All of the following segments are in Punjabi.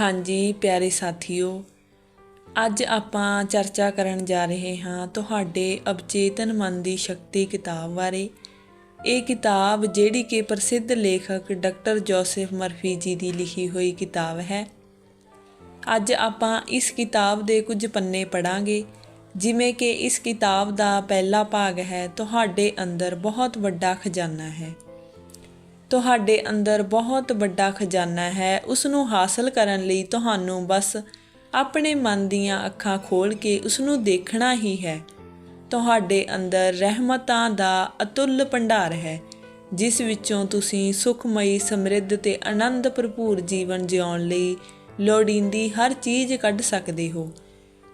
ਹਾਂਜੀ, ਪਿਆਰੇ ਸਾਥੀਓ, ਅੱਜ ਆਪਾਂ ਚਰਚਾ ਕਰਨ ਜਾ ਰਹੇ ਹਾਂ ਤੁਹਾਡੇ ਅਵਚੇਤਨ ਮਨ ਦੀ ਸ਼ਕਤੀ ਕਿਤਾਬ ਬਾਰੇ। ਇਹ ਕਿਤਾਬ ਜਿਹੜੀ ਕਿ ਪ੍ਰਸਿੱਧ ਲੇਖਕ ਡਾਕਟਰ ਜੋਸਫ ਮਰਫੀ ਜੀ ਦੀ ਲਿਖੀ ਹੋਈ ਕਿਤਾਬ ਹੈ। ਅੱਜ ਆਪਾਂ ਇਸ ਕਿਤਾਬ ਦੇ ਕੁਝ ਪੰਨੇ ਪੜਾਂਗੇ ਜਿਵੇਂ ਕਿ ਇਸ ਕਿਤਾਬ ਦਾ ਪਹਿਲਾ ਭਾਗ ਹੈ, ਤੁਹਾਡੇ ਅੰਦਰ ਬਹੁਤ ਵੱਡਾ ਖਜ਼ਾਨਾ ਹੈ। ਤੁਹਾਡੇ ਅੰਦਰ ਬਹੁਤ ਵੱਡਾ ਖਜ਼ਾਨਾ ਹੈ ਉਸ ਨੂੰ ਹਾਸਲ ਕਰਨ ਲਈ ਤੁਹਾਨੂੰ ਬਸ ਆਪਣੇ ਮਨ ਦੀਆਂ ਅੱਖਾਂ ਖੋਲ ਕੇ ਉਸ ਨੂੰ ਦੇਖਣਾ ਹੀ ਹੈ। ਤੁਹਾਡੇ ਅੰਦਰ ਰਹਿਮਤਾਂ ਦਾ ਅਤੁੱਲ ਭੰਡਾਰ ਹੈ, ਜਿਸ ਵਿੱਚੋਂ ਤੁਸੀਂ ਸੁਖਮਈ ਸਮਰਿੱਧ ਤੇ ਆਨੰਦ ਭਰਪੂਰ ਜੀਵਨ ਜਿਉਣ ਲਈ ਲੋੜੀਂਦੀ ਹਰ ਚੀਜ਼ ਕੱਢ ਸਕਦੇ ਹੋ।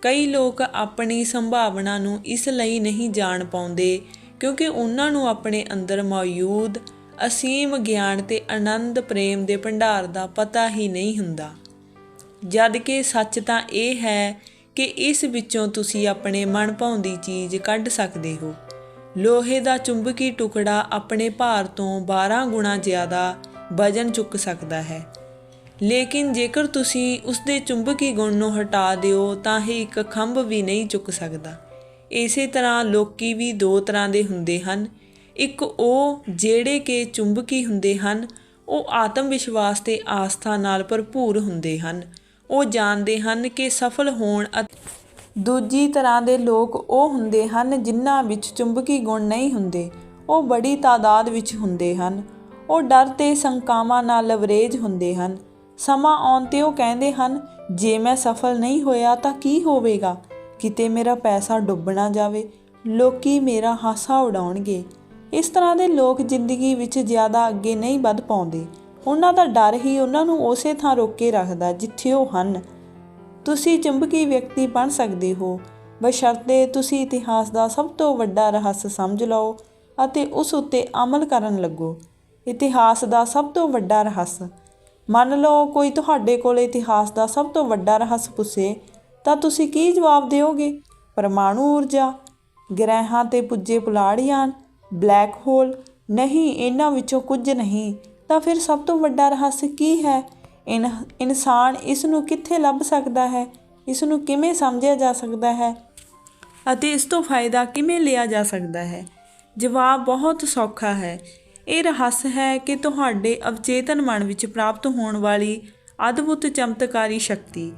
ਕਈ ਲੋਕ ਆਪਣੀ ਸੰਭਾਵਨਾ ਨੂੰ ਇਸ ਲਈ ਨਹੀਂ ਜਾਣ ਪਾਉਂਦੇ, ਕਿਉਂਕਿ ਉਹਨਾਂ ਨੂੰ ਆਪਣੇ ਅੰਦਰ ਮੌਜੂਦ ਅਸੀਮ ਗਿਆਨ ਤੇ ਆਨੰਦ ਪ੍ਰੇਮ ਦੇ ਭੰਡਾਰ ਦਾ ਪਤਾ ਹੀ ਨਹੀਂ ਹੁੰਦਾ। ਜਦ ਕਿ ਸੱਚ ਤਾਂ ਇਹ ਹੈ ਕਿ ਇਸ ਵਿੱਚੋਂ ਤੁਸੀਂ ਆਪਣੇ ਮਨ ਭਾਉਂਦੀ ਚੀਜ਼ ਕੱਢ ਸਕਦੇ ਹੋ। ਲੋਹੇ ਦਾ ਚੁੰਬਕੀ ਟੁਕੜਾ ਆਪਣੇ ਭਾਰ ਤੋਂ 12 ਗੁਣਾ ਜ਼ਿਆਦਾ ਵਜ਼ਨ ਚੁੱਕ ਸਕਦਾ ਹੈ। ਲੇਕਿਨ ਜੇਕਰ ਤੁਸੀਂ ਉਸ ਦੇ ਚੁੰਬਕੀ ਗੁਣ ਨੂੰ ਹਟਾ ਦਿਓ ਤਾਂ ਇਹ ਇੱਕ ਖੰਭ ਵੀ ਨਹੀਂ ਚੁੱਕ ਸਕਦਾ। ਇਸੇ ਤਰ੍ਹਾਂ ਲੋਕੀ ਵੀ ਦੋ ਤਰ੍ਹਾਂ ਦੇ ਹੁੰਦੇ ਹਨ। ਇੱਕ ਉਹ ਜਿਹੜੇ ਕਿ ਚੁੰਬਕੀ ਹੁੰਦੇ ਹਨ, ਉਹ ਆਤਮ ਵਿਸ਼ਵਾਸ ਤੇ ਆਸਥਾ ਨਾਲ ਭਰਪੂਰ ਹੁੰਦੇ ਹਨ। ਉਹ ਜਾਣਦੇ ਹਨ ਕਿ ਸਫਲ ਹੋਣ ਅਤੇ ਦੂਜੀ ਤਰ੍ਹਾਂ ਦੇ ਲੋਕ ਉਹ ਹੁੰਦੇ ਹਨ ਜਿਨ੍ਹਾਂ ਵਿੱਚ ਚੁੰਬਕੀ ਗੁਣ ਨਹੀਂ ਹੁੰਦੇ। ਉਹ ਬੜੀ ਤਾਦਾਦ ਵਿੱਚ ਹੁੰਦੇ ਹਨ। ਉਹ ਡਰ ਤੇ ਸੰਕਾਵਾਂ ਨਾਲ ਲਵਰੇਜ ਹੁੰਦੇ ਹਨ। ਸਮਾਂ ਆਉਣ ਤੇ ਉਹ ਕਹਿੰਦੇ ਹਨ, ਜੇ ਮੈਂ ਸਫਲ ਨਹੀਂ ਹੋਇਆ ਤਾਂ ਕੀ ਹੋਵੇਗਾ? ਕਿਤੇ ਮੇਰਾ ਪੈਸਾ ਡੁੱਬ ਨਾ ਜਾਵੇ। ਲੋਕੀ ਮੇਰਾ ਹਾਸਾ ਉਡਾਉਣਗੇ। ਇਸ ਤਰ੍ਹਾਂ ਦੇ ਲੋਕ ਜ਼ਿੰਦਗੀ ਵਿੱਚ ਜ਼ਿਆਦਾ ਅੱਗੇ ਨਹੀਂ ਵੱਧ ਪਾਉਂਦੇ। ਉਹਨਾਂ ਦਾ ਡਰ ਹੀ ਉਹਨਾਂ ਨੂੰ ਉਸੇ ਥਾਂ ਰੋਕੇ ਰੱਖਦਾ ਜਿੱਥੇ ਉਹ ਹਨ। ਤੁਸੀਂ ਚੁੰਬਕੀ ਵਿਅਕਤੀ ਬਣ ਸਕਦੇ ਹੋ। ਬਸ਼ਰਤੇ ਤੁਸੀਂ ਇਤਿਹਾਸ ਦਾ ਸਭ ਤੋਂ ਵੱਡਾ ਰਹੱਸ ਸਮਝ ਲਓ ਅਤੇ ਉਸ ਉੱਤੇ ਅਮਲ ਕਰਨ ਲੱਗੋ। ਇਤਿਹਾਸ ਦਾ ਸਭ ਤੋਂ ਵੱਡਾ ਰਹੱਸ। ਮੰਨ ਲਓ ਕੋਈ ਤੁਹਾਡੇ ਕੋਲ ਇਤਿਹਾਸ ਦਾ ਸਭ ਤੋਂ ਵੱਡਾ ਰਹੱਸ ਪੁੱਛੇ, ਤਾਂ ਤੁਸੀਂ ਕੀ ਜਵਾਬ ਦਿਓਗੇ? ਪਰਮਾਣੂ ਊਰਜਾ, ਗ੍ਰਹਿਾਂ ਤੇ ਪੁੱਜੇ ਪੁਲਾੜੀਆਂ ਬਲੈਕ ਹੋਲ, ਨਹੀਂ, ਇਹਨਾਂ ਵਿੱਚੋਂ ਕੁਝ ਨਹੀਂ। ਤਾਂ ਫਿਰ ਸਭ ਤੋਂ ਵੱਡਾ ਰਹੱਸ ਕੀ ਹੈ? ਇਨ, ਇਨਸਾਨ ਇਸ ਨੂੰ ਕਿੱਥੇ ਲੱਭ ਸਕਦਾ ਹੈ? ਇਸ ਨੂੰ ਕਿਵੇਂ ਸਮਝਿਆ ਜਾ ਸਕਦਾ ਹੈ? ਅਤੇ ਇਸ ਤੋਂ ਫਾਇਦਾ ਕਿਵੇਂ ਲਿਆ ਜਾ ਸਕਦਾ ਹੈ? ਜਵਾਬ ਬਹੁਤ ਸੌਖਾ ਹੈ। ਇਹ ਰਹੱਸ ਹੈ ਕਿ ਤੁਹਾਡੇ ਅਵਚੇਤਨ ਮਨ ਵਿੱਚ ਪ੍ਰਾਪਤ ਹੋਣ ਵਾਲੀ ਅਦਭੁਤ ਚਮਤਕਾਰੀ ਸ਼ਕਤੀ।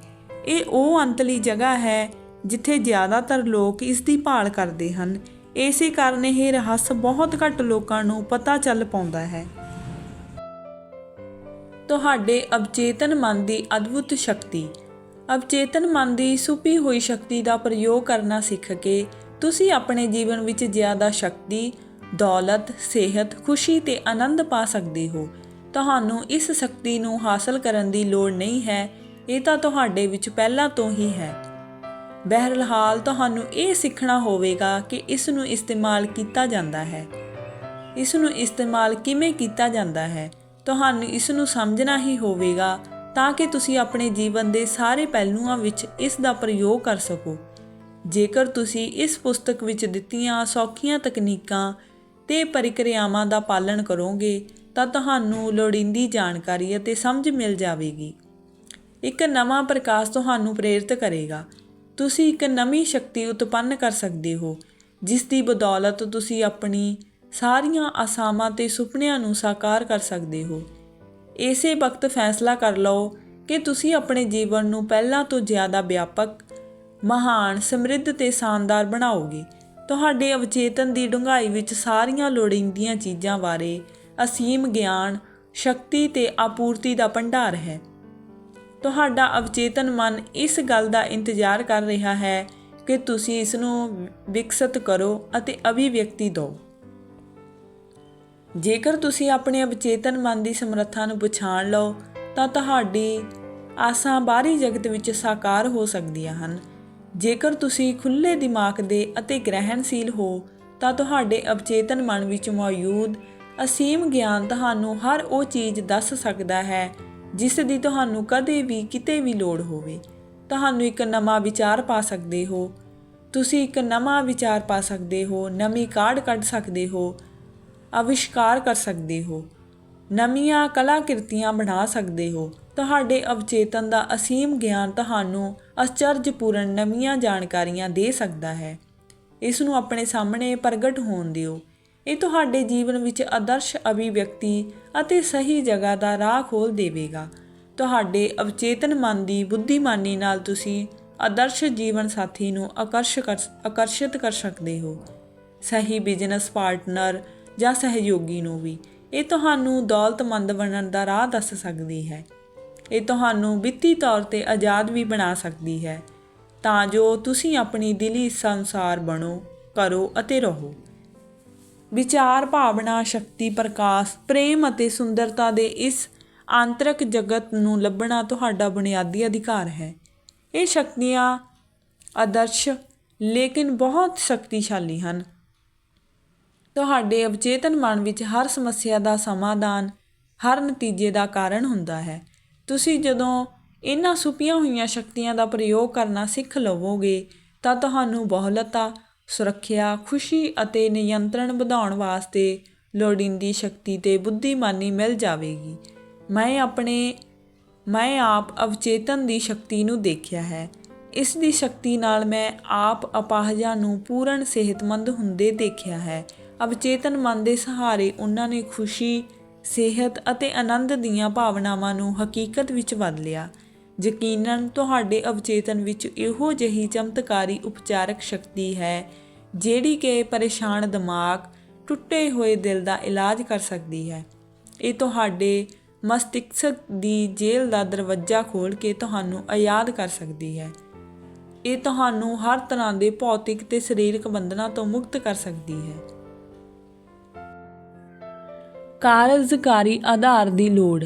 ਇਹ ਉਹ ਅੰਤਲੀ ਜਗ੍ਹਾ ਹੈ ਜਿੱਥੇ ਜ਼ਿਆਦਾਤਰ ਲੋਕ ਇਸ ਦੀ ਭਾਲ ਕਰਦੇ ਹਨ। ਇਸੇ ਕਾਰਨ ਇਹ ਰਹੱਸ ਬਹੁਤ ਘੱਟ ਲੋਕਾਂ ਨੂੰ ਪਤਾ ਚੱਲ ਪਾਉਂਦਾ ਹੈ। ਤੁਹਾਡੇ ਅਵਚੇਤਨ ਮਨ ਦੀ ਅਦਭੁਤ ਸ਼ਕਤੀ। ਅਵਚੇਤਨ ਮਨ ਦੀ ਸੁਪੀ ਹੋਈ ਸ਼ਕਤੀ ਦਾ ਪ੍ਰਯੋਗ ਕਰਨਾ ਸਿੱਖ ਕੇ ਤੁਸੀਂ ਆਪਣੇ ਜੀਵਨ ਵਿੱਚ ਜ਼ਿਆਦਾ ਸ਼ਕਤੀ, ਦੌਲਤ, ਸਿਹਤ, ਖੁਸ਼ੀ ਤੇ ਆਨੰਦ ਪਾ ਸਕਦੇ ਹੋ। ਤੁਹਾਨੂੰ ਇਸ ਸ਼ਕਤੀ ਨੂੰ ਹਾਸਲ ਕਰਨ ਦੀ ਲੋੜ ਨਹੀਂ ਹੈ। ਇਹ ਤਾਂ ਤੁਹਾਡੇ ਵਿੱਚ ਪਹਿਲਾਂ ਤੋਂ ਹੀ ਹੈ। ਬਹਿਰਹਾਲ ਤੁਹਾਨੂੰ ਇਹ ਸਿੱਖਣਾ ਹੋਵੇਗਾ ਕਿ ਇਸ ਨੂੰ ਇਸਤੇਮਾਲ ਕੀਤਾ ਜਾਂਦਾ ਹੈ। ਇਸ ਨੂੰ ਇਸਤੇਮਾਲ ਕਿਵੇਂ ਕੀਤਾ ਜਾਂਦਾ ਹੈ? ਤੁਹਾਨੂੰ ਇਸ ਨੂੰ ਸਮਝਣਾ ਹੀ ਹੋਵੇਗਾ ਤਾਂ ਕਿ ਤੁਸੀਂ ਆਪਣੇ ਜੀਵਨ ਦੇ ਸਾਰੇ ਪਹਿਲੂਆਂ ਵਿੱਚ ਇਸ ਦਾ ਪ੍ਰਯੋਗ ਕਰ ਸਕੋ। ਜੇਕਰ ਤੁਸੀਂ ਇਸ ਪੁਸਤਕ ਵਿੱਚ ਦਿੱਤੀਆਂ ਸੌਖੀਆਂ ਤਕਨੀਕਾਂ ਤੇ ਪ੍ਰਕਿਰਿਆਵਾਂ ਦਾ ਪਾਲਣ ਕਰੋਗੇ, ਤਾਂ ਤੁਹਾਨੂੰ ਲੋੜੀਂਦੀ ਜਾਣਕਾਰੀ ਅਤੇ ਸਮਝ ਮਿਲ ਜਾਵੇਗੀ। ਇੱਕ ਨਵਾਂ ਪ੍ਰਕਾਸ਼ ਤੁਹਾਨੂੰ ਪ੍ਰੇਰਿਤ ਕਰੇਗਾ। ਤੁਸੀਂ ਇੱਕ ਨਵੀਂ ਸ਼ਕਤੀ ਉਤਪੰਨ ਕਰ ਸਕਦੇ ਹੋ, ਜਿਸ ਦੀ ਬਦੌਲਤ ਤੁਸੀਂ ਆਪਣੀ ਸਾਰੀਆਂ ਆਸਾਮਾਂ ਤੇ ਸੁਪਨਿਆਂ ਨੂੰ ਸਾਕਾਰ ਕਰ ਸਕਦੇ ਹੋ। ਇਸੇ ਵਕਤ ਫੈਸਲਾ ਕਰ ਲਓ ਕਿ ਤੁਸੀਂ ਆਪਣੇ ਜੀਵਨ ਨੂੰ ਪਹਿਲਾਂ ਤੋਂ ਜ਼ਿਆਦਾ ਵਿਆਪਕ, ਮਹਾਨ, ਸਮਰਿੱਧ ਤੇ ਸ਼ਾਨਦਾਰ ਬਣਾਓਗੇ। ਤੁਹਾਡੇ ਅਵਚੇਤਨ ਦੀ ਡੂੰਘਾਈ ਵਿੱਚ ਸਾਰੀਆਂ ਲੋੜੀਂਦੀਆਂ ਚੀਜ਼ਾਂ ਬਾਰੇ ਅਸੀਮ ਗਿਆਨ, ਸ਼ਕਤੀ ਤੇ ਆਪੂਰਤੀ ਦਾ ਭੰਡਾਰ ਹੈ। ਤੁਹਾਡਾ ਅਵਚੇਤਨ ਮਨ ਇਸ ਗੱਲ ਦਾ ਇੰਤਜ਼ਾਰ ਕਰ ਰਿਹਾ ਹੈ ਕਿ ਤੁਸੀਂ ਇਸ ਨੂੰ ਵਿਕਸਿਤ ਕਰੋ ਅਤੇ ਅਭਿਵਿਅਕਤੀ ਦਿਓ। ਜੇਕਰ ਤੁਸੀਂ ਆਪਣੇ ਅਵਚੇਤਨ ਮਨ ਦੀ ਸਮਰੱਥਾ ਨੂੰ ਪਛਾਣ ਲਓ, ਤਾਂ ਤੁਹਾਡੀ ਆਸਾਂ ਬਾਹਰੀ ਜਗਤ ਵਿੱਚ ਸਾਕਾਰ ਹੋ ਸਕਦੀਆਂ ਹਨ। ਜੇਕਰ ਤੁਸੀਂ ਖੁੱਲੇ ਦਿਮਾਗ ਦੇ ਅਤੇ ਗ੍ਰਹਿਣਸ਼ੀਲ ਹੋ, ਤਾਂ ਤੁਹਾਡੇ ਅਵਚੇਤਨ ਮਨ ਵਿੱਚ ਮੌਜੂਦ ਅਸੀਮ ਗਿਆਨ ਤੁਹਾਨੂੰ ਹਰ ਉਹ ਚੀਜ਼ ਦੱਸ ਸਕਦਾ ਹੈ ਜਿਸ ਦੀ ਤੁਹਾਨੂੰ ਕਦੇ ਵੀ ਕਿਤੇ ਵੀ ਲੋੜ ਹੋਵੇ, ਤੁਹਾਨੂੰ ਇੱਕ ਨਵਾਂ ਵਿਚਾਰ ਪਾ ਸਕਦੇ ਹੋ। ਤੁਸੀਂ ਇੱਕ ਨਵਾਂ ਵਿਚਾਰ ਪਾ ਸਕਦੇ ਹੋ, ਨਵੀਂ ਕਾਢ ਕੱਢ ਸਕਦੇ ਹੋ, ਅਵਿਸ਼ਕਾਰ ਕਰ ਸਕਦੇ ਹੋ, ਨਵੀਆਂ ਕਲਾਕ੍ਰਿਤੀਆਂ ਬਣਾ ਸਕਦੇ ਹੋ। ਤੁਹਾਡੇ ਅਵਚੇਤਨ ਦਾ ਅਸੀਮ ਗਿਆਨ ਤੁਹਾਨੂੰ ਅਚਰਜਪੂਰਨ ਨਵੀਆਂ ਜਾਣਕਾਰੀਆਂ ਦੇ ਸਕਦਾ ਹੈ। ਇਸ ਨੂੰ ਆਪਣੇ ਸਾਹਮਣੇ ਪ੍ਰਗਟ ਹੋਣ ਦਿਓ। ਇਹ ਤੁਹਾਡੇ ਜੀਵਨ ਵਿੱਚ ਆਦਰਸ਼ ਅਭਿਵਿਅਕਤੀ ਅਤੇ ਸਹੀ ਜਗ੍ਹਾ ਦਾ ਰਾਹ ਖੋਲ ਦੇਵੇਗਾ। ਤੁਹਾਡੇ ਅਵਚੇਤਨ ਮਨ ਦੀ ਬੁੱਧੀਮਾਨੀ ਨਾਲ ਤੁਸੀਂ ਆਦਰਸ਼ ਜੀਵਨ ਸਾਥੀ ਨੂੰ ਆਕਰਸ਼ ਕਰ, ਆਕਰਸ਼ਿਤ ਕਰ ਸਕਦੇ ਹੋ। ਸਹੀ ਬਿਜ਼ਨਸ ਪਾਰਟਨਰ ਜਾਂ ਸਹਿਯੋਗੀ ਨੂੰ ਵੀ ਇਹ ਤੁਹਾਨੂੰ ਦੌਲਤਮੰਦ ਬਣਨ ਦਾ ਰਾਹ ਦੱਸ ਸਕਦੀ ਹੈ। ਇਹ ਤੁਹਾਨੂੰ ਵਿੱਤੀ ਤੌਰ ਤੇ ਆਜ਼ਾਦ ਵੀ ਬਣਾ ਸਕਦੀ ਹੈ। ਤਾਂ ਜੋ ਤੁਸੀਂ ਆਪਣੀ ਦਿਲੀ ਸੰਸਾਰ ਬਣੋ, ਕਰੋ ਅਤੇ ਰਹੋ। ਵਿਚਾਰ, ਭਾਵਨਾ, ਸ਼ਕਤੀ, ਪ੍ਰਕਾਸ਼, ਪ੍ਰੇਮ ਅਤੇ ਸੁੰਦਰਤਾ ਦੇ ਇਸ ਆਂਤਰਿਕ ਜਗਤ ਨੂੰ ਲੱਭਣਾ ਤੁਹਾਡਾ ਬੁਨਿਆਦੀ ਅਧਿਕਾਰ ਹੈ। ਇਹ ਸ਼ਕਤੀਆਂ ਆਦਰਸ਼, ਲੇਕਿਨ ਬਹੁਤ ਸ਼ਕਤੀਸ਼ਾਲੀ ਹਨ। ਤੁਹਾਡੇ ਅਵਚੇਤਨ ਮਨ ਵਿੱਚ ਹਰ ਸਮੱਸਿਆ ਦਾ ਸਮਾਧਾਨ, ਹਰ ਨਤੀਜੇ ਦਾ ਕਾਰਨ ਹੁੰਦਾ ਹੈ। ਤੁਸੀਂ ਜਦੋਂ ਇਹਨਾਂ ਸੁਪੀਆਂ ਹੋਈਆਂ ਸ਼ਕਤੀਆਂ ਦਾ ਪ੍ਰਯੋਗ ਕਰਨਾ ਸਿੱਖ ਲਵੋਗੇ, ਤਾਂ ਤੁਹਾਨੂੰ ਬਹੁਲਤਾ ਸੁਰੱਖਿਆ, ਖੁਸ਼ੀ ਅਤੇ ਨਿਯੰਤਰਣ ਵਧਾਉਣ ਵਾਸਤੇ ਲੋੜੀਂਦੀ ਸ਼ਕਤੀ ਤੇ ਬੁੱਧੀਮਾਨੀ ਮਿਲ ਜਾਵੇਗੀ। ਮੈਂ ਆਪਣੇ, ਮੈਂ ਆਪ ਅਵਚੇਤਨ ਦੀ ਸ਼ਕਤੀ ਨੂੰ ਦੇਖਿਆ ਹੈ। ਇਸ ਦੀ ਸ਼ਕਤੀ ਨਾਲ ਮੈਂ ਆਪ ਅਪਾਹਜਾਂ ਨੂੰ ਪੂਰਨ ਸਿਹਤਮੰਦ ਹੁੰਦੇ ਦੇਖਿਆ ਹੈ। ਅਵਚੇਤਨ ਮਨ ਦੇ ਸਹਾਰੇ ਉਹਨਾਂ ਨੇ ਖੁਸ਼ੀ, ਸਿਹਤ ਅਤੇ ਆਨੰਦ ਦੀਆਂ ਭਾਵਨਾਵਾਂ ਨੂੰ ਹਕੀਕਤ ਵਿੱਚ ਬਦਲਿਆ। ਯਕੀਨਨ ਤੁਹਾਡੇ ਅਵਚੇਤਨ ਵਿੱਚ ਇਹੋ ਜਿਹੀ ਚਮਤਕਾਰੀ ਉਪਚਾਰਕ ਸ਼ਕਤੀ ਹੈ, ਜਿਹੜੀ ਕਿ ਪਰੇਸ਼ਾਨ ਦਿਮਾਗ, ਟੁੱਟੇ ਹੋਏ ਦਿਲ ਦਾ ਇਲਾਜ ਕਰ ਸਕਦੀ ਹੈ। ਇਹ ਤੁਹਾਡੇ ਮਸਤਿਸ਼ਕ ਦੀ ਜੇਲ੍ਹ ਦਾ ਦਰਵਾਜ਼ਾ ਖੋਲ੍ਹ ਕੇ ਤੁਹਾਨੂੰ ਆਜ਼ਾਦ ਕਰ ਸਕਦੀ ਹੈ। ਇਹ ਤੁਹਾਨੂੰ ਹਰ ਤਰ੍ਹਾਂ ਦੇ ਭੌਤਿਕ ਤੇ ਸਰੀਰਕ ਬੰਧਨਾਂ ਤੋਂ ਮੁਕਤ ਕਰ ਸਕਦੀ ਹੈ। ਕਾਰਜਕਾਰੀ ਆਧਾਰ ਦੀ ਲੋੜ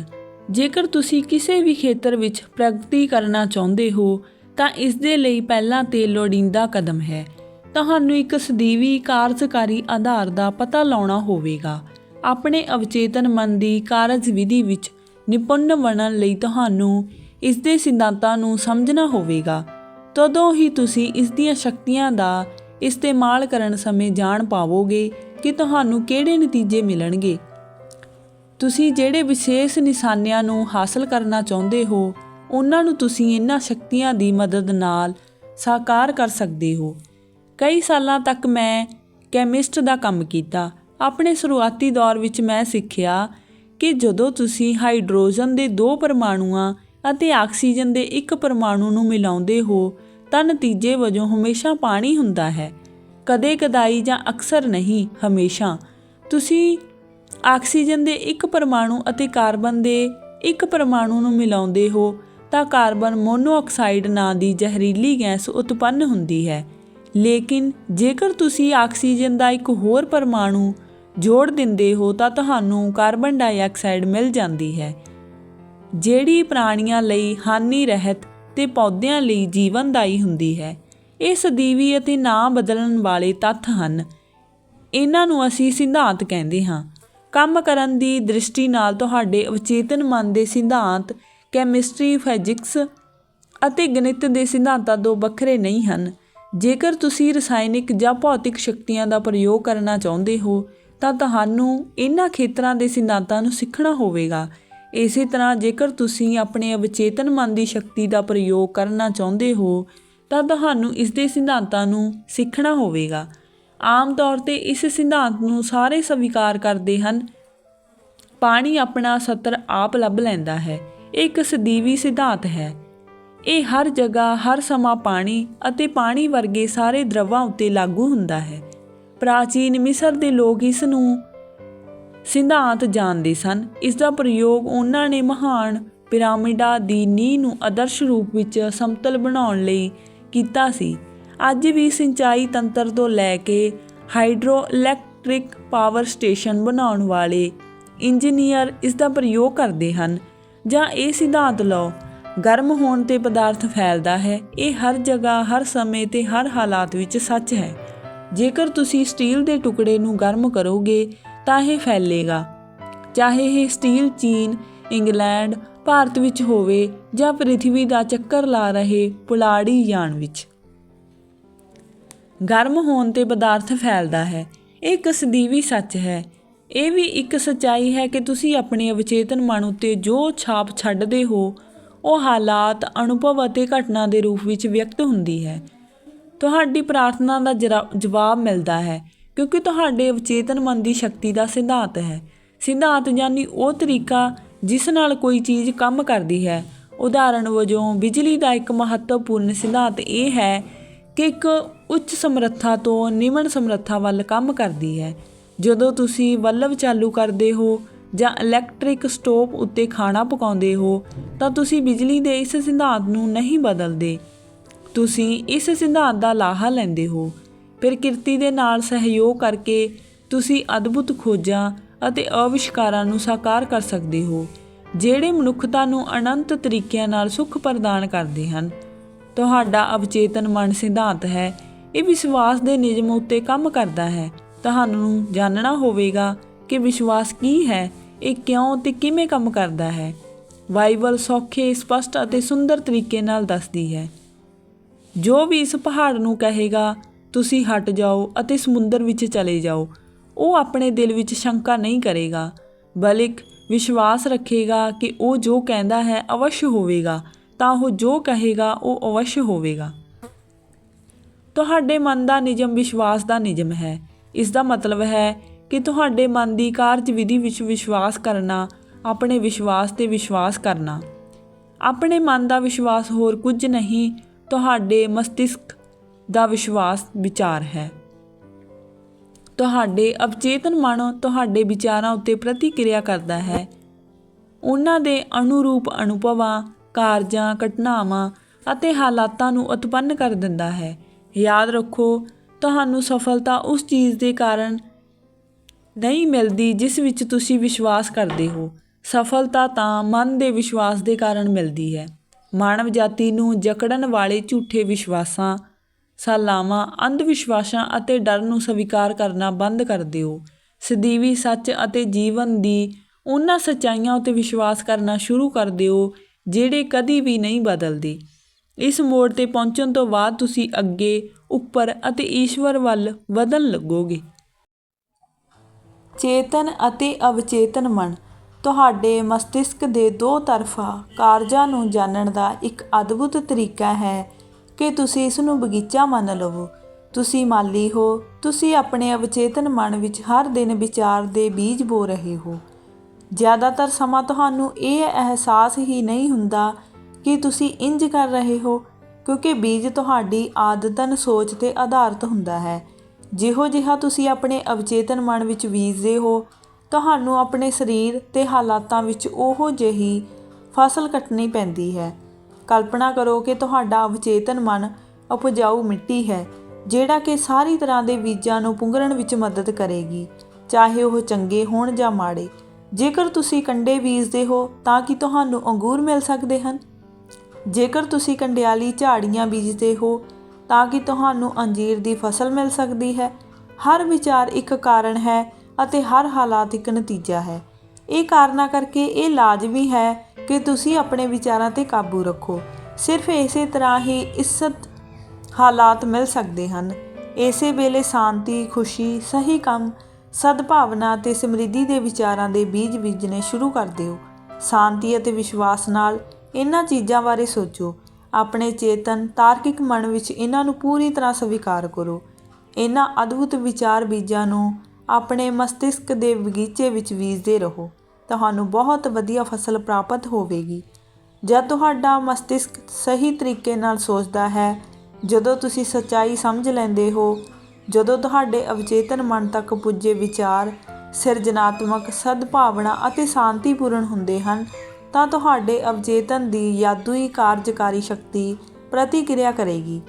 ਜੇਕਰ ਤੁਸੀਂ ਕਿਸੇ ਵੀ ਖੇਤਰ ਵਿੱਚ ਪ੍ਰਗਤੀ ਕਰਨਾ ਚਾਹੁੰਦੇ ਹੋ, ਤਾਂ ਇਸ ਦੇ ਲਈ ਪਹਿਲਾਂ ਤੇ ਲੋੜੀਂਦਾ ਕਦਮ ਹੈ। ਤੁਹਾਨੂੰ ਇੱਕ ਸਦੀਵੀ ਕਾਰਜਕਾਰੀ ਆਧਾਰ ਦਾ ਪਤਾ ਲਾਉਣਾ ਹੋਵੇਗਾ। ਆਪਣੇ ਅਵਚੇਤਨ ਮਨ ਦੀ ਕਾਰਜ ਵਿਧੀ ਵਿੱਚ ਨਿਪੁੰਨ ਬਣਨ ਲਈ ਤੁਹਾਨੂੰ ਇਸ ਦੇ ਸਿਧਾਂਤਾਂ ਨੂੰ ਸਮਝਣਾ ਹੋਵੇਗਾ। ਤਦੋਂ ਹੀ ਤੁਸੀਂ ਇਸ ਦੀਆਂ ਸ਼ਕਤੀਆਂ ਦਾ ਇਸਤੇਮਾਲ ਕਰਨ ਸਮੇਂ ਜਾਣ ਪਾਵੋਗੇ ਕਿ ਤੁਹਾਨੂੰ ਕਿਹੜੇ ਨਤੀਜੇ ਮਿਲਣਗੇ। ਤੁਸੀਂ ਜਿਹੜੇ ਵਿਸ਼ੇਸ਼ ਨਿਸ਼ਾਨਿਆਂ ਨੂੰ ਹਾਸਲ ਕਰਨਾ ਚਾਹੁੰਦੇ ਹੋ, ਉਹਨਾਂ ਨੂੰ ਤੁਸੀਂ ਇਹਨਾਂ ਸ਼ਕਤੀਆਂ ਦੀ ਮਦਦ ਨਾਲ ਸਾਕਾਰ ਕਰ ਸਕਦੇ ਹੋ। ਕਈ ਸਾਲਾਂ ਤੱਕ ਮੈਂ ਕੈਮਿਸਟ ਦਾ ਕੰਮ ਕੀਤਾ। ਆਪਣੇ ਸ਼ੁਰੂਆਤੀ ਦੌਰ ਵਿੱਚ ਮੈਂ ਸਿੱਖਿਆ ਕਿ ਜਦੋਂ ਤੁਸੀਂ ਹਾਈਡਰੋਜਨ ਦੇ ਦੋ ਪਰਮਾਣੂਆਂ ਅਤੇ ਆਕਸੀਜਨ ਦੇ ਇੱਕ ਪਰਮਾਣੂ ਨੂੰ ਮਿਲਾਉਂਦੇ ਹੋ, ਤਾਂ ਨਤੀਜੇ ਵਜੋਂ ਹਮੇਸ਼ਾ ਪਾਣੀ ਹੁੰਦਾ ਹੈ। ਕਦੇ ਕਦਾਈ ਜਾਂ ਅਕਸਰ ਨਹੀਂ, ਹਮੇਸ਼ਾ। ਤੁਸੀਂ ਆਕਸੀਜਨ ਦੇ ਇੱਕ ਪਰਮਾਣੂ ਅਤੇ ਕਾਰਬਨ ਦੇ ਇੱਕ ਪਰਮਾਣੂ ਨੂੰ ਮਿਲਾਉਂਦੇ ਹੋ, ਤਾਂ ਕਾਰਬਨ ਮੋਨੋਆਕਸਾਈਡ ਨਾਂ ਦੀ ਜ਼ਹਿਰੀਲੀ ਗੈਸ ਉਤਪੰਨ ਹੁੰਦੀ ਹੈ। ਲੇਕਿਨ ਜੇਕਰ ਤੁਸੀਂ ਆਕਸੀਜਨ ਦਾ ਇੱਕ ਹੋਰ ਪਰਮਾਣੂ ਜੋੜ ਦਿੰਦੇ ਹੋ, ਤਾਂ ਤੁਹਾਨੂੰ ਕਾਰਬਨ ਡਾਈਆਕਸਾਈਡ ਮਿਲ ਜਾਂਦੀ ਹੈ, ਜਿਹੜੀ ਪ੍ਰਾਣੀਆਂ ਲਈ ਹਾਨੀ ਰਹਿਤ ਤੇ ਪੌਦਿਆਂ ਲਈ ਜੀਵਨਦਾਈ ਹੁੰਦੀ ਹੈ। ਇਹ ਸਦੀਵੀ ਅਤੇ ਨਾ ਬਦਲਣ ਵਾਲੇ ਤੱਥ ਹਨ। ਇਹਨਾਂ ਨੂੰ ਅਸੀਂ ਸਿਧਾਂਤ ਕਹਿੰਦੇ ਹਾਂ। ਕੰਮ ਕਰਨ ਦੀ ਦ੍ਰਿਸ਼ਟੀ ਨਾਲ ਤੁਹਾਡੇ ਅਵਚੇਤਨ ਮਨ ਦੇ ਸਿਧਾਂਤ ਕੈਮਿਸਟਰੀ ਫਿਜ਼ਿਕਸ ਅਤੇ ਗਣਿਤ ਦੇ ਸਿਧਾਂਤਾਂ ਤੋਂ ਵੱਖਰੇ ਨਹੀਂ ਹਨ। ਜੇਕਰ ਤੁਸੀਂ ਰਸਾਇਣਿਕ ਜਾਂ ਭੌਤਿਕ ਸ਼ਕਤੀਆਂ ਦਾ ਪ੍ਰਯੋਗ ਕਰਨਾ ਚਾਹੁੰਦੇ ਹੋ, ਤਾਂ ਤੁਹਾਨੂੰ ਇਹਨਾਂ ਖੇਤਰਾਂ ਦੇ ਸਿਧਾਂਤਾਂ ਨੂੰ ਸਿੱਖਣਾ ਹੋਵੇਗਾ। ਇਸੇ ਤਰ੍ਹਾਂ ਜੇਕਰ ਤੁਸੀਂ ਆਪਣੇ ਅਵਚੇਤਨ ਮਨ ਦੀ ਸ਼ਕਤੀ ਦਾ ਪ੍ਰਯੋਗ ਕਰਨਾ ਚਾਹੁੰਦੇ ਹੋ, ਤਾਂ ਤੁਹਾਨੂੰ ਇਸ ਦੇ ਸਿਧਾਂਤਾਂ ਨੂੰ ਸਿੱਖਣਾ ਹੋਵੇਗਾ। ਆਮ ਤੌਰ ਤੇ ਇਸ ਸਿਧਾਂਤ ਨੂੰ ਸਾਰੇ ਸਵੀਕਾਰ ਕਰਦੇ ਹਨ। ਪਾਣੀ ਆਪਣਾ ਸਤਰ ਆਪ ਲੱਭ ਲੈਂਦਾ ਹੈ। ਇਹ ਇੱਕ ਸਦੀਵੀ ਸਿਧਾਂਤ ਹੈ। ਇਹ ਹਰ ਜਗ੍ਹਾ, ਹਰ ਸਮਾਂ ਪਾਣੀ ਅਤੇ ਪਾਣੀ ਵਰਗੇ ਸਾਰੇ ਦਰਵਾਂ ਉੱਤੇ ਲਾਗੂ ਹੁੰਦਾ ਹੈ। ਪ੍ਰਾਚੀਨ ਮਿਸਰ ਦੇ ਲੋਕ ਇਸ ਨੂੰ ਸਿਧਾਂਤ ਜਾਣਦੇ ਸਨ। ਇਸ ਦਾ ਪ੍ਰਯੋਗ ਉਹਨਾਂ ਨੇ ਮਹਾਨ ਪਿਰਾਮਿਡਾਂ ਦੀ ਨੀਂਹ ਨੂੰ ਆਦਰਸ਼ ਰੂਪ ਵਿੱਚ ਸਮਤਲ ਬਣਾਉਣ ਲਈ ਕੀਤਾ ਸੀ। ਅੱਜ ਵੀ ਸਿੰਚਾਈ ਤੰਤਰ ਤੋਂ ਲੈ ਕੇ ਹਾਈਡਰੋ ਇਲੈਕਟ੍ਰਿਕ ਪਾਵਰ ਸਟੇਸ਼ਨ ਬਣਾਉਣ ਵਾਲੇ ਇੰਜੀਨੀਅਰ ਇਸ ਦਾ ਪ੍ਰਯੋਗ ਕਰਦੇ ਹਨ। ਜਾਂ ਇਹ ਸਿਧਾਂਤ ਲਓ, ਗਰਮ ਹੋਣ ਤੇ ਪਦਾਰਥ ਫੈਲਦਾ ਹੈ, ਇਹ ਹਰ ਜਗ੍ਹਾ, ਹਰ ਸਮੇਂ ਤੇ ਹਰ ਹਾਲਾਤ ਵਿੱਚ ਸੱਚ ਹੈ। ਜੇਕਰ ਤੁਸੀਂ ਸਟੀਲ ਦੇ ਟੁਕੜੇ ਨੂੰ ਗਰਮ ਕਰੋਗੇ, ਤਾਂ ਇਹ ਫੈਲੇਗਾ। ਚਾਹੇ ਇਹ ਸਟੀਲ ਚੀਨ, ਇੰਗਲੈਂਡ, ਭਾਰਤ ਵਿੱਚ ਹੋਵੇ ਜਾਂ ਪ੍ਰithvi ਦਾ ਚੱਕਰ ਲਾ ਰਹੇ ਪੁਲਾੜੀ ਯਾਨ ਵਿੱਚ। ਗਰਮ ਹੋਣ ਤੇ ਪਦਾਰਥ ਫੈਲਦਾ ਹੈ। ਇਹ ਇੱਕ ਸਦੀਵੀ ਸੱਚ ਹੈ। ਇਹ ਵੀ ਇੱਕ ਸੱਚਾਈ ਹੈ ਕਿ ਤੁਸੀਂ ਆਪਣੇ ਅਵਚੇਤਨ ਮਨ ਉੱਤੇ ਜੋ ਛਾਪ ਛੱਡਦੇ ਹੋ, ਉਹ ਹਾਲਾਤ, ਅਨੁਭਵ ਅਤੇ ਘਟਨਾ ਦੇ ਰੂਪ ਵਿੱਚ ਵਿਅਕਤ ਹੁੰਦੀ ਹੈ। ਤੁਹਾਡੀ ਪ੍ਰਾਰਥਨਾ ਦਾ ਜਰਾ- ਜਵਾਬ ਮਿਲਦਾ ਹੈ, ਕਿਉਂਕਿ ਤੁਹਾਡੇ ਅਵਚੇਤਨ ਮਨ ਦੀ ਸ਼ਕਤੀ ਦਾ ਸਿਧਾਂਤ ਹੈ। ਸਿਧਾਂਤ ਯਾਨੀ ਉਹ ਤਰੀਕਾ ਜਿਸ ਨਾਲ ਕੋਈ ਚੀਜ਼ ਕੰਮ ਕਰਦੀ ਹੈ। ਉਦਾਹਰਣ ਵਜੋਂ, ਬਿਜਲੀ ਦਾ ਇੱਕ ਮਹੱਤਵਪੂਰਨ ਸਿਧਾਂਤ ਇਹ ਹੈ ਕਿ ਇੱਕ ਉੱਚ ਸਮਰੱਥਾ ਤੋਂ ਨਿਮਨ ਸਮਰੱਥਾ ਵੱਲ ਕੰਮ ਕਰਦੀ ਹੈ। ਜਦੋਂ ਤੁਸੀਂ ਬੱਲਬ ਚਾਲੂ ਕਰਦੇ ਹੋ ਜਾਂ ਇਲੈਕਟ੍ਰਿਕ ਸਟੋਵ ਉੱਤੇ ਖਾਣਾ ਪਕਾਉਂਦੇ ਹੋ, ਤਾਂ ਤੁਸੀਂ ਬਿਜਲੀ ਦੇ ਇਸ ਸਿਧਾਂਤ ਨੂੰ ਨਹੀਂ ਬਦਲਦੇ। ਤੁਸੀਂ ਇਸ ਸਿਧਾਂਤ ਦਾ ਲਾਹਾ ਲੈਂਦੇ ਹੋ। ਪ੍ਰਕਿਰਤੀ ਦੇ ਨਾਲ ਸਹਿਯੋਗ ਕਰਕੇ ਤੁਸੀਂ ਅਦਭੁਤ ਖੋਜਾਂ ਅਤੇ ਅਵਿਸ਼ਕਾਰਾਂ ਨੂੰ ਸਾਕਾਰ ਕਰ ਸਕਦੇ ਹੋ, ਜਿਹੜੇ ਮਨੁੱਖਤਾ ਨੂੰ ਅਨੰਤ ਤਰੀਕਿਆਂ ਨਾਲ ਸੁੱਖ ਪ੍ਰਦਾਨ ਕਰਦੇ ਹਨ। ਤੁਹਾਡਾ ਅਵਚੇਤਨ ਮਨ ਸਿਧਾਂਤ ਹੈ। ਇਹ ਵਿਸ਼ਵਾਸ ਦੇ ਨਿਯਮ ਉੱਤੇ ਕੰਮ ਕਰਦਾ ਹੈ। ਤੁਹਾਨੂੰ ਜਾਣਨਾ ਹੋਵੇਗਾ ਕਿ ਵਿਸ਼ਵਾਸ ਕੀ ਹੈ, ਇਹ ਕਿਉਂ ਤੇ ਕਿਵੇਂ ਕੰਮ ਕਰਦਾ ਹੈ। ਬਾਈਬਲ ਸੌਖੇ, ਸਪਸ਼ਟ ਅਤੇ ਸੁੰਦਰ ਤਰੀਕੇ ਨਾਲ ਦੱਸਦੀ ਹੈ। ਜੋ ਵੀ ਇਸ ਪਹਾੜ ਨੂੰ ਕਹੇਗਾ, ਤੁਸੀਂ ਹਟ ਜਾਓ ਅਤੇ ਸਮੁੰਦਰ ਵਿੱਚ ਚਲੇ ਜਾਓ। ਉਹ ਆਪਣੇ ਦਿਲ ਵਿੱਚ ਸ਼ੰਕਾ ਨਹੀਂ ਕਰੇਗਾ। ਬਲਕਿ ਵਿਸ਼ਵਾਸ ਰੱਖੇਗਾ ਕਿ ਉਹ ਜੋ ਕਹਿੰਦਾ ਹੈ ਅਵਸ਼ ਹੋਵੇਗਾ। ਤਾਂ ਉਹ ਜੋ ਕਹੇਗਾ, ਉਹ ਅਵਸ਼ ਹੋਵੇਗਾ। ਤੁਹਾਡੇ ਮਨ ਦਾ ਨਿਯਮ ਵਿਸ਼ਵਾਸ ਦਾ ਨਿਯਮ ਹੈ। ਇਸ ਦਾ ਮਤਲਬ ਹੈ ਕਿ ਤੁਹਾਡੇ ਮਨ ਦੀ ਕਾਰਜ ਵਿਧੀ ਵਿੱਚ ਵਿਸ਼ਵਾਸ ਕਰਨਾ, ਆਪਣੇ ਵਿਸ਼ਵਾਸ ਤੇ ਵਿਸ਼ਵਾਸ ਕਰਨਾ। ਆਪਣੇ ਮਨ ਦਾ ਵਿਸ਼ਵਾਸ ਹੋਰ ਕੁਝ ਨਹੀਂ, ਤੁਹਾਡੇ ਮਸਤਿਸ਼ਕ ਦਾ ਵਿਸ਼ਵਾਸ ਵਿਚਾਰ ਹੈ। ਤੁਹਾਡੇ ਅਵਚੇਤਨ ਮਨ ਤੁਹਾਡੇ ਵਿਚਾਰਾਂ ਉੱਤੇ ਪ੍ਰਤੀਕਿਰਿਆ ਕਰਦਾ ਹੈ। ਉਹਨਾਂ ਦੇ ਅਨੁਰੂਪ ਅਨੁਭਵਾਂ ਕਾਰਜਾਂ, ਘਟਨਾਵਾਂ ਅਤੇ ਹਾਲਾਤਾਂ ਨੂੰ ਉਤਪੰਨ ਕਰ ਦਿੰਦਾ ਹੈ। ਯਾਦ ਰੱਖੋ, ਤੁਹਾਨੂੰ ਸਫਲਤਾ ਉਸ ਚੀਜ਼ ਦੇ ਕਾਰਨ ਨਹੀਂ ਮਿਲਦੀ ਜਿਸ ਵਿੱਚ ਤੁਸੀਂ ਵਿਸ਼ਵਾਸ ਕਰਦੇ ਹੋ। ਸਫਲਤਾ ਤਾਂ ਮਨ ਦੇ ਵਿਸ਼ਵਾਸ ਦੇ ਕਾਰਨ ਮਿਲਦੀ ਹੈ। ਮਾਨਵ ਜਾਤੀ ਨੂੰ ਜਕੜਨ ਵਾਲੇ ਝੂਠੇ ਵਿਸ਼ਵਾਸਾਂ ਸਲਾਵਾਂ ਅੰਧ ਵਿਸ਼ਵਾਸਾਂ ਅਤੇ ਡਰ ਨੂੰ ਸਵੀਕਾਰ ਕਰਨਾ ਬੰਦ ਕਰ ਦਿਓ। ਸਦੀਵੀ ਸੱਚ ਅਤੇ ਜੀਵਨ ਦੀ ਉਹਨਾਂ ਸੱਚਾਈਆਂ ਉੱਤੇ ਵਿਸ਼ਵਾਸ ਕਰਨਾ ਸ਼ੁਰੂ ਕਰ ਦਿਓ ਜਿਹੜੇ ਕਦੀ ਵੀ ਨਹੀਂ ਬਦਲਦੇ। ਇਸ ਮੋੜ ਤੇ ਪਹੁੰਚਣ ਤੋਂ ਬਾਅਦ ਤੁਸੀਂ ਅੱਗੇ, ਉੱਪਰ ਅਤੇ ਈਸ਼ਵਰ ਵੱਲ ਵਧਣ ਲੱਗੋਗੇ। ਚੇਤਨ ਅਤੇ ਅਵਚੇਤਨ ਮਨ, ਤੁਹਾਡੇ ਮਸਤਿਸ਼ਕ ਦੇ ਦੋ ਤਰਫਾ ਕਾਰਜਾਂ ਨੂੰ ਜਾਣਨ ਦਾ ਇੱਕ ਅਦਭੁਤ ਤਰੀਕਾ ਹੈ ਕਿ ਤੁਸੀਂ ਇਸ ਨੂੰ ਬਗੀਚਾ ਮੰਨ ਲਵੋ। ਤੁਸੀਂ ਮਾਲੀ ਹੋ, ਤੁਸੀਂ ਆਪਣੇ ਅਵਚੇਤਨ ਮਨ ਵਿੱਚ ਹਰ ਦਿਨ ਵਿਚਾਰ ਦੇ ਬੀਜ ਬੋ ਰਹੇ ਹੋ। ਜ਼ਿਆਦਾਤਰ ਸਮਾਂ ਤੁਹਾਨੂੰ ਇਹ ਅਹਿਸਾਸ ਹੀ ਨਹੀਂ ਹੁੰਦਾ ਕਿ ਤੁਸੀਂ ਇੰਜ ਕਰ ਰਹੇ ਹੋ, ਕਿਉਂਕਿ ਬੀਜ ਤੁਹਾਡੀ ਆਦਤਨ ਸੋਚ ਤੇ ਆਧਾਰਿਤ ਹੁੰਦਾ ਹੈ। ਜਿਹੋ ਜਿਹਾ ਤੁਸੀਂ ਆਪਣੇ ਅਵਚੇਤਨ ਮਨ ਵਿੱਚ ਬੀਜਦੇ ਹੋ, ਤੁਹਾਨੂੰ ਆਪਣੇ ਸਰੀਰ ਤੇ ਹਾਲਾਤਾਂ ਵਿੱਚ ਉਹੋ ਜਿਹੀ ਫਸਲ ਕੱਟਣੀ ਪੈਂਦੀ ਹੈ। ਕਲਪਨਾ ਕਰੋ ਕਿ ਤੁਹਾਡਾ ਅਵਚੇਤਨ ਮਨ ਉਪਜਾਊ ਮਿੱਟੀ ਹੈ, ਜਿਹੜਾ ਕਿ ਸਾਰੀ ਤਰ੍ਹਾਂ ਦੇ ਬੀਜਾਂ ਨੂੰ ਪੁੰਗਰਨ ਵਿੱਚ ਮਦਦ ਕਰੇਗੀ, ਚਾਹੇ ਉਹ ਚੰਗੇ ਹੋਣ ਜਾਂ ਮਾੜੇ। ਜੇਕਰ ਤੁਸੀਂ ਕੰਡੇ ਬੀਜਦੇ ਹੋ, ਤਾਂ ਕਿ ਤੁਹਾਨੂੰ ਅੰਗੂਰ ਮਿਲ ਸਕਦੇ ਹਨ? ਜੇਕਰ ਤੁਸੀਂ ਕੰਡਿਆਲੀ ਝਾੜੀਆਂ ਬੀਜਦੇ ਹੋ, ਤਾਂ ਕਿ ਤੁਹਾਨੂੰ ਅੰਜੀਰ ਦੀ ਫਸਲ ਮਿਲ ਸਕਦੀ ਹੈ? ਹਰ ਵਿਚਾਰ ਇੱਕ ਕਾਰਨ ਹੈ ਅਤੇ ਹਰ ਹਾਲਾਤ ਇੱਕ ਨਤੀਜਾ ਹੈ। ਇਹ ਕਾਰਨਾਂ ਕਰਕੇ ਇਹ ਲਾਜ਼ਮੀ ਹੈ ਕਿ ਤੁਸੀਂ ਆਪਣੇ ਵਿਚਾਰਾਂ ਤੇ ਕਾਬੂ ਰੱਖੋ। ਸਿਰਫ ਇਸੇ ਤਰ੍ਹਾਂ ਹੀ ਇੱਜ਼ਤ ਹਾਲਾਤ ਮਿਲ ਸਕਦੇ ਹਨ। ਇਸੇ ਵੇਲੇ ਸ਼ਾਂਤੀ, ਖੁਸ਼ੀ, ਸਹੀ ਕੰਮ ਸਦਭਾਵਨਾ ਅਤੇ ਸਮਰਿੱਧੀ ਦੇ ਵਿਚਾਰਾਂ ਦੇ ਬੀਜ ਬੀਜਣੇ ਸ਼ੁਰੂ ਕਰ ਦਿਓ। ਸ਼ਾਂਤੀ ਅਤੇ ਵਿਸ਼ਵਾਸ ਨਾਲ ਇਹਨਾਂ ਚੀਜ਼ਾਂ ਬਾਰੇ ਸੋਚੋ। ਆਪਣੇ ਚੇਤਨ ਤਾਰਕਿਕ ਮਨ ਵਿੱਚ ਇਹਨਾਂ ਨੂੰ ਪੂਰੀ ਤਰ੍ਹਾਂ ਸਵੀਕਾਰ ਕਰੋ। ਇਹਨਾਂ ਅਦਭੁਤ ਵਿਚਾਰ ਬੀਜਾਂ ਨੂੰ ਆਪਣੇ ਮਸਤਿਸ਼ਕ ਦੇ ਬਗੀਚੇ ਵਿੱਚ ਬੀਜਦੇ ਰਹੋ। ਤੁਹਾਨੂੰ ਬਹੁਤ ਵਧੀਆ ਫਸਲ ਪ੍ਰਾਪਤ ਹੋਵੇਗੀ। ਜਦ ਤੁਹਾਡਾ ਮਸਤਿਸ਼ਕ ਸਹੀ ਤਰੀਕੇ ਨਾਲ ਸੋਚਦਾ ਹੈ, ਜਦੋਂ ਤੁਸੀਂ ਸੱਚਾਈ ਸਮਝ ਲੈਂਦੇ ਹੋ ਜਦੋਂ ਤੁਹਾਡੇ ਅਵਚੇਤਨ ਮਨ ਤੱਕ ਪੁੱਜੇ ਵਿਚਾਰ ਸਿਰਜਣਾਤਮਕ ਸਦਭਾਵਨਾ ਅਤੇ ਸ਼ਾਂਤੀਪੂਰਨ ਹੁੰਦੇ ਹਨ, ਤਾਂ ਤੁਹਾਡੇ ਅਵਚੇਤਨ ਦੀ ਯਾਦੂਈ ਕਾਰਜਕਾਰੀ ਸ਼ਕਤੀ ਪ੍ਰਤੀਕਿਰਿਆ ਕਰੇਗੀ।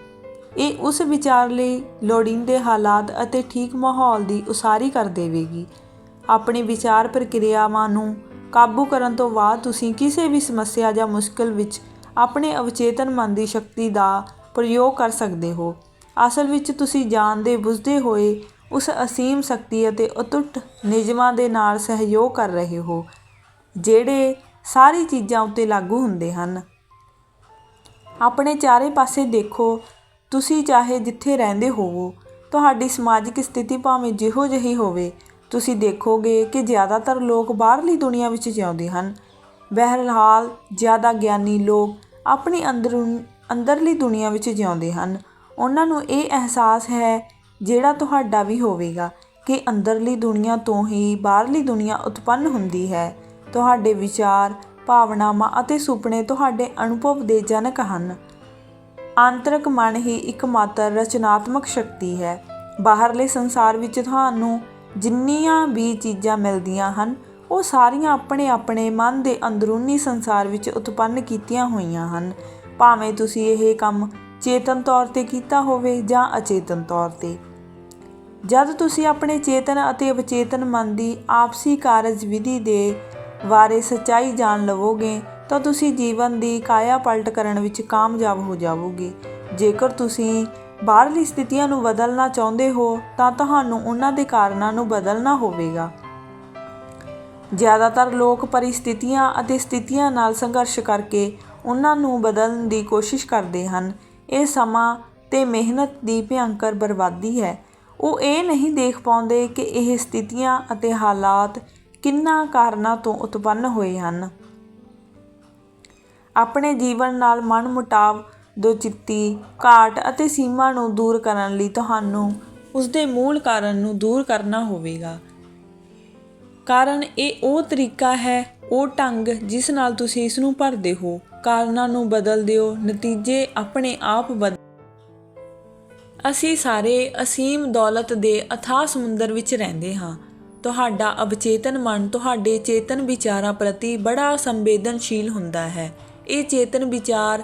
ਇਹ ਉਸ ਵਿਚਾਰ ਲਈ ਲੋੜੀਂਦੇ ਹਾਲਾਤ ਅਤੇ ਠੀਕ ਮਾਹੌਲ ਦੀ ਉਸਾਰੀ ਕਰ ਦੇਵੇਗੀ। ਆਪਣੀ ਵਿਚਾਰ ਪ੍ਰਕਿਰਿਆਵਾਂ ਨੂੰ ਕਾਬੂ ਕਰਨ ਤੋਂ ਬਾਅਦ ਤੁਸੀਂ ਕਿਸੇ ਵੀ ਸਮੱਸਿਆ ਜਾਂ ਮੁਸ਼ਕਲ ਵਿੱਚ ਆਪਣੇ ਅਵਚੇਤਨ ਮਨ ਦੀ ਸ਼ਕਤੀ ਦਾ ਪ੍ਰਯੋਗ ਕਰ ਸਕਦੇ ਹੋ। ਅਸਲ ਵਿੱਚ ਤੁਸੀਂ ਜਾਣਦੇ ਬੁੱਝਦੇ ਹੋਏ ਉਸ ਅਸੀਮ ਸ਼ਕਤੀ ਅਤੇ ਅਤੁੱਟ ਨਿਯਮਾਂ ਦੇ ਨਾਲ ਸਹਿਯੋਗ ਕਰ ਰਹੇ ਹੋ, ਜਿਹੜੇ ਸਾਰੀ ਚੀਜ਼ਾਂ ਉੱਤੇ ਲਾਗੂ ਹੁੰਦੇ ਹਨ। ਆਪਣੇ ਚਾਰੇ ਪਾਸੇ ਦੇਖੋ, ਤੁਸੀਂ ਚਾਹੇ ਜਿੱਥੇ ਰਹਿੰਦੇ ਹੋਵੋ, ਤੁਹਾਡੀ ਸਮਾਜਿਕ ਸਥਿਤੀ ਭਾਵੇਂ ਜਿਹੋ ਜਿਹੀ ਹੋਵੇ, ਤੁਸੀਂ ਦੇਖੋਗੇ ਕਿ ਜ਼ਿਆਦਾਤਰ ਲੋਕ ਬਾਹਰਲੀ ਦੁਨੀਆ ਵਿੱਚ ਜਿਉਂਦੇ ਹਨ। ਬਹਿਰਹਾਲ, ਜ਼ਿਆਦਾ ਗਿਆਨੀ ਲੋਕ ਆਪਣੀ ਅੰਦਰੂਨ, ਅੰਦਰਲੀ ਦੁਨੀਆ ਵਿੱਚ ਜਿਉਂਦੇ ਹਨ। ਉਹਨਾਂ ਨੂੰ ਇਹ ਅਹਿਸਾਸ ਹੈ ਜਿਹੜਾ ਤੁਹਾਡਾ ਵੀ ਹੋਵੇਗਾ ਕਿ ਅੰਦਰਲੀ ਦੁਨੀਆ ਤੋਂ ਹੀ ਬਾਹਰਲੀ ਦੁਨੀਆ ਉਤਪੰਨ ਹੁੰਦੀ ਹੈ। ਤੁਹਾਡੇ ਵਿਚਾਰ, ਭਾਵਨਾਵਾਂ ਅਤੇ ਸੁਪਨੇ ਤੁਹਾਡੇ ਅਨੁਭਵ ਦੇ ਜਨਕ ਹਨ। ਆਂਤਰਿਕ ਮਨ ਹੀ ਇੱਕਮਾਤਰ ਰਚਨਾਤਮਕ ਸ਼ਕਤੀ ਹੈ। ਬਾਹਰਲੇ ਸੰਸਾਰ ਵਿੱਚ ਤੁਹਾਨੂੰ ਜਿੰਨੀਆਂ ਵੀ ਚੀਜ਼ਾਂ ਮਿਲਦੀਆਂ ਹਨ, ਉਹ ਸਾਰੀਆਂ ਆਪਣੇ ਆਪਣੇ ਮਨ ਦੇ ਅੰਦਰੂਨੀ ਸੰਸਾਰ ਵਿੱਚ ਉਤਪੰਨ ਕੀਤੀਆਂ ਹੋਈਆਂ ਹਨ। ਭਾਵੇਂ ਤੁਸੀਂ ਇਹ ਕੰਮ ਚੇਤਨ ਤੌਰ ਤੇ ਕੀਤਾ ਹੋਵੇ ਜਾਂ ਅਚੇਤਨ ਤੌਰ ਤੇ। ਜਦ ਤੁਸੀਂ ਆਪਣੇ ਚੇਤਨ ਅਤੇ ਅਵਚੇਤਨ ਮਨ ਦੀ ਆਪਸੀ ਕਾਰਜ ਵਿਧੀ ਦੇ ਬਾਰੇ ਸੱਚਾਈ ਜਾਣ ਲਵੋਗੇ, ਤਾਂ ਤੁਸੀਂ ਜੀਵਨ ਦੀ ਕਾਇਆ ਪਲਟ ਕਰਨ ਵਿੱਚ ਕਾਮਯਾਬ ਹੋ ਜਾਵੋਗੇ। ਜੇਕਰ ਤੁਸੀਂ ਬਾਹਰਲੀ ਸਥਿਤੀਆਂ ਨੂੰ ਬਦਲਣਾ ਚਾਹੁੰਦੇ ਹੋ, ਤਾਂ ਤੁਹਾਨੂੰ ਉਹਨਾਂ ਦੇ ਕਾਰਨਾਂ ਨੂੰ ਬਦਲਣਾ ਹੋਵੇਗਾ। ਜ਼ਿਆਦਾਤਰ ਲੋਕ ਪਰਿਸਥਿਤੀਆਂ ਅਤੇ ਸਥਿਤੀਆਂ ਨਾਲ ਸੰਘਰਸ਼ ਕਰਕੇ ਉਹਨਾਂ ਨੂੰ ਬਦਲਣ ਦੀ ਕੋਸ਼ਿਸ਼ ਕਰਦੇ ਹਨ। ਇਹ ਸਮਾਂ ਤੇ ਮਿਹਨਤ ਦੀ ਭਿਅੰਕਰ ਬਰਬਾਦੀ ਹੈ। ਉਹ ਇਹ ਨਹੀਂ ਦੇਖ ਪਾਉਂਦੇ ਕਿ ਇਹ ਸਥਿਤੀਆਂ ਅਤੇ ਹਾਲਾਤ ਕਿੰਨਾ ਕਾਰਨਾਂ ਤੋਂ ਉਤਪੰਨ ਹੋਏ ਹਨ। ਆਪਣੇ ਜੀਵਨ ਨਾਲ ਮਨ ਮੁਟਾਵ ਦੁਚਿੱਤੀ, ਘਾਟ ਅਤੇ ਸੀਮਾ ਨੂੰ ਦੂਰ ਕਰਨ ਲਈ ਤੁਹਾਨੂੰ ਉਸ ਦੇ ਮੂਲ ਕਾਰਨ ਨੂੰ ਦੂਰ ਕਰਨਾ ਹੋਵੇਗਾ। ਕਾਰਨ ਇਹ ਉਹ ਤਰੀਕਾ ਹੈ, ਉਹ ਢੰਗ ਜਿਸ ਨਾਲ ਤੁਸੀਂ ਇਸ ਨੂੰ ਭਰਦੇ ਹੋ। ਕਾਰਨਾਂ ਨੂੰ ਬਦਲ ਦਿਓ, ਨਤੀਜੇ ਆਪਣੇ ਆਪ ਬਦ ਅਸੀਂ ਸਾਰੇ ਅਸੀਮ ਦੌਲਤ ਦੇ ਅਥਾਹ ਸਮੁੰਦਰ ਵਿੱਚ ਰਹਿੰਦੇ ਹਾਂ। ਤੁਹਾਡਾ ਅਵਚੇਤਨ ਮਨ ਤੁਹਾਡੇ ਚੇਤਨ ਵਿਚਾਰਾਂ ਪ੍ਰਤੀ ਬੜਾ ਸੰਵੇਦਨਸ਼ੀਲ ਹੁੰਦਾ ਹੈ। ਇਹ ਚੇਤਨ ਵਿਚਾਰ